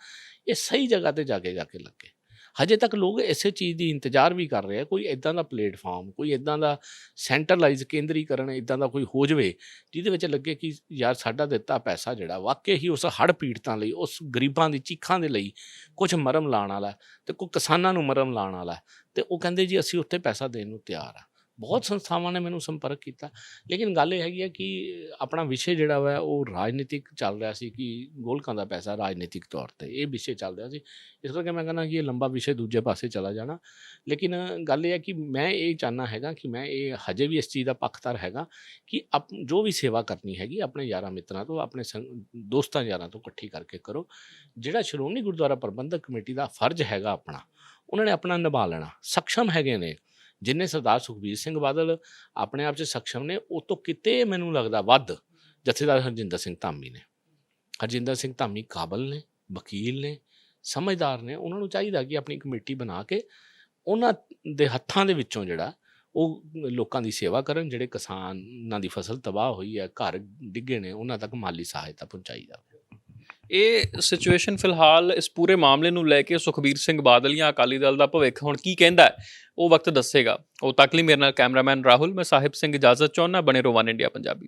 ਇਹ ਸਹੀ ਜਗ੍ਹਾ ਤੇ ਜਾ ਕੇ ਜਾ ਕੇ ਲੱਗੇ। ਹਜੇ ਤੱਕ ਲੋਕ ਇਸੇ ਚੀਜ਼ ਦੀ ਇੰਤਜ਼ਾਰ ਵੀ ਕਰ ਰਹੇ ਆ, ਕੋਈ ਇਦਾਂ ਦਾ ਪਲੇਟਫਾਰਮ, ਕੋਈ ਇਦਾਂ ਦਾ ਸੈਂਟਰਲਾਈਜ਼ ਕੇਂਦਰੀਕਰਨ ਇਦਾਂ ਦਾ ਕੋਈ ਹੋ ਜਾਵੇ, ਜਿਹਦੇ ਵਿੱਚ ਲੱਗੇ ਕਿ ਯਾਰ ਸਾਡਾ ਦਿੱਤਾ ਪੈਸਾ ਜਿਹੜਾ ਵਾਕਈ ਹੀ ਉਸ ਹੜ੍ਹ ਪੀੜਤਾਂ ਲਈ, ਉਸ ਗਰੀਬਾਂ ਦੀ ਚੀਖਾਂ ਦੇ ਲਈ ਕੁਝ ਮਰਮ ਲਾਉਣ ਵਾਲਾ ਹੈ ਤੇ ਕੋਈ ਕਿਸਾਨਾਂ ਨੂੰ ਮਰਮ ਲਾਉਣ ਵਾਲਾ ਹੈ ਤੇ ਉਹ ਕਹਿੰਦੇ ਜੀ ਅਸੀਂ ਉੱਥੇ ਪੈਸਾ ਦੇਣ ਨੂੰ ਤਿਆਰ ਆ। ਬਹੁਤ ਸੰਸਥਾਵਾਂ ਨੇ ਮੈਨੂੰ ਸੰਪਰਕ ਕੀਤਾ। ਲੇਕਿਨ ਗੱਲ ਇਹ ਹੈਗੀ ਹੈ ਕਿ ਆਪਣਾ ਵਿਸ਼ੇ ਜਿਹੜਾ ਵਾ, ਉਹ ਰਾਜਨੀਤਿਕ ਚੱਲ ਰਿਹਾ ਸੀ ਕਿ ਗੋਲਕਾਂ ਦਾ ਪੈਸਾ ਰਾਜਨੀਤਿਕ ਤੌਰ ਤੇ, ਇਹ ਵਿਸ਼ੇ ਚੱਲ ਰਿਹਾ ਸੀ। ਇਸ ਕਰਕੇ ਮੈਂ ਕਹਿੰਦਾ ਕਿ ਇਹ ਲੰਬਾ ਵਿਸ਼ੇ ਦੂਜੇ ਪਾਸੇ ਚਲਾ ਜਾਣਾ। ਲੇਕਿਨ ਗੱਲ ਇਹ ਹੈ ਕਿ ਮੈਂ ਇਹ ਚਾਹਨਾ ਹੈਗਾ ਕਿ ਮੈਂ ਇਹ ਹਜੇ ਵੀ ਇਸ ਚੀਜ਼ ਦਾ ਪੱਖਧਾਰ ਹੈਗਾ ਕਿ ਆਪ ਜੋ ਵੀ ਸੇਵਾ ਕਰਨੀ ਹੈਗੀ, ਆਪਣੇ ਯਾਰਾਂ ਮਿੱਤਰਾਂ ਤੋਂ, ਆਪਣੇ ਸੰਗ- ਦੋਸਤਾਂ ਯਾਰਾਂ ਤੋਂ ਇਕੱਠੀ ਕਰਕੇ ਕਰੋ। ਜਿਹੜਾ ਸ਼੍ਰੋਮਣੀ ਗੁਰਦੁਆਰਾ ਪ੍ਰਬੰਧਕ ਕਮੇਟੀ ਦਾ ਫਰਜ਼ ਹੈਗਾ ਆਪਣਾ, ਉਹਨਾਂ ਨੇ ਆਪਣਾ ਨਿਭਾ ਲੈਣਾ। ਸક્ષਮ ਹੈਗੇ ਨੇ। ਜਿੰਨੇ ਸਰਦਾਰ ਸੁਖਬੀਰ ਸਿੰਘ ਬਾਦਲ ਆਪਣੇ ਆਪ 'ਚ ਸક્ષਮ ਨੇ, ਉਹ ਤੋਂ ਕਿਤੇ ਮੈਨੂੰ ਲੱਗਦਾ ਵੱਧ ਜਥੇਦਾਰ ਹਰਜਿੰਦਰ ਸਿੰਘ ਧਾਮੀ ਨੇ। ਹਰਜਿੰਦਰ ਸਿੰਘ ਧਾਮੀ ਕਾਬਲ ਨੇ, ਵਕੀਲ ਨੇ, ਸਮਝਦਾਰ ਨੇ, ਉਹਨਾਂ ਨੂੰ ਚਾਹੀਦਾ ਕਿ ਆਪਣੀ ਕਮੇਟੀ ਬਣਾ ਕੇ ਉਹਨਾਂ ਦੇ ਹੱਥਾਂ ਦੇ ਵਿੱਚੋਂ ਜਿਹੜਾ ਉਹ ਲੋਕਾਂ ਦੀ ਸੇਵਾ ਕਰਨ, ਜਿਹੜੇ ਕਿਸਾਨਾਂ ਦੀ ਫਸਲ ਤਬਾਹ ਹੋਈ ਹੈ, ਘਰ ਡਿੱਗੇ ਨੇ, ਉਹਨਾਂ ਤੱਕ ਮਾਲੀ ਸਹਾਇਤਾ ਪਹੁੰਚਾਈ ਜਾਵੇ। ਇਹ ਸਿਚੁਏਸ਼ਨ ਫਿਲਹਾਲ ਇਸ ਪੂਰੇ ਮਾਮਲੇ ਨੂੰ ਲੈ ਕੇ ਸੁਖਬੀਰ ਸਿੰਘ ਬਾਦਲ ਜਾਂ ਅਕਾਲੀ ਦਲ ਦਾ ਭਵਿੱਖ ਹੁਣ ਕੀ ਕਹਿੰਦਾ ਉਹ ਵਕਤ ਦੱਸੇਗਾ। ਉਹ ਤੱਕ ਲਈ ਮੇਰੇ ਨਾਲ ਕੈਮਰਾਮੈਨ ਰਾਹੁਲ, ਮੈਂ ਸਾਹਿਬ ਸਿੰਘ ਇਜਾਜ਼ਤ ਚਾਹੁੰਦਾ, ਬਣੇ ਰੋਵਾਨ ਇੰਡੀਆ ਪੰਜਾਬੀ।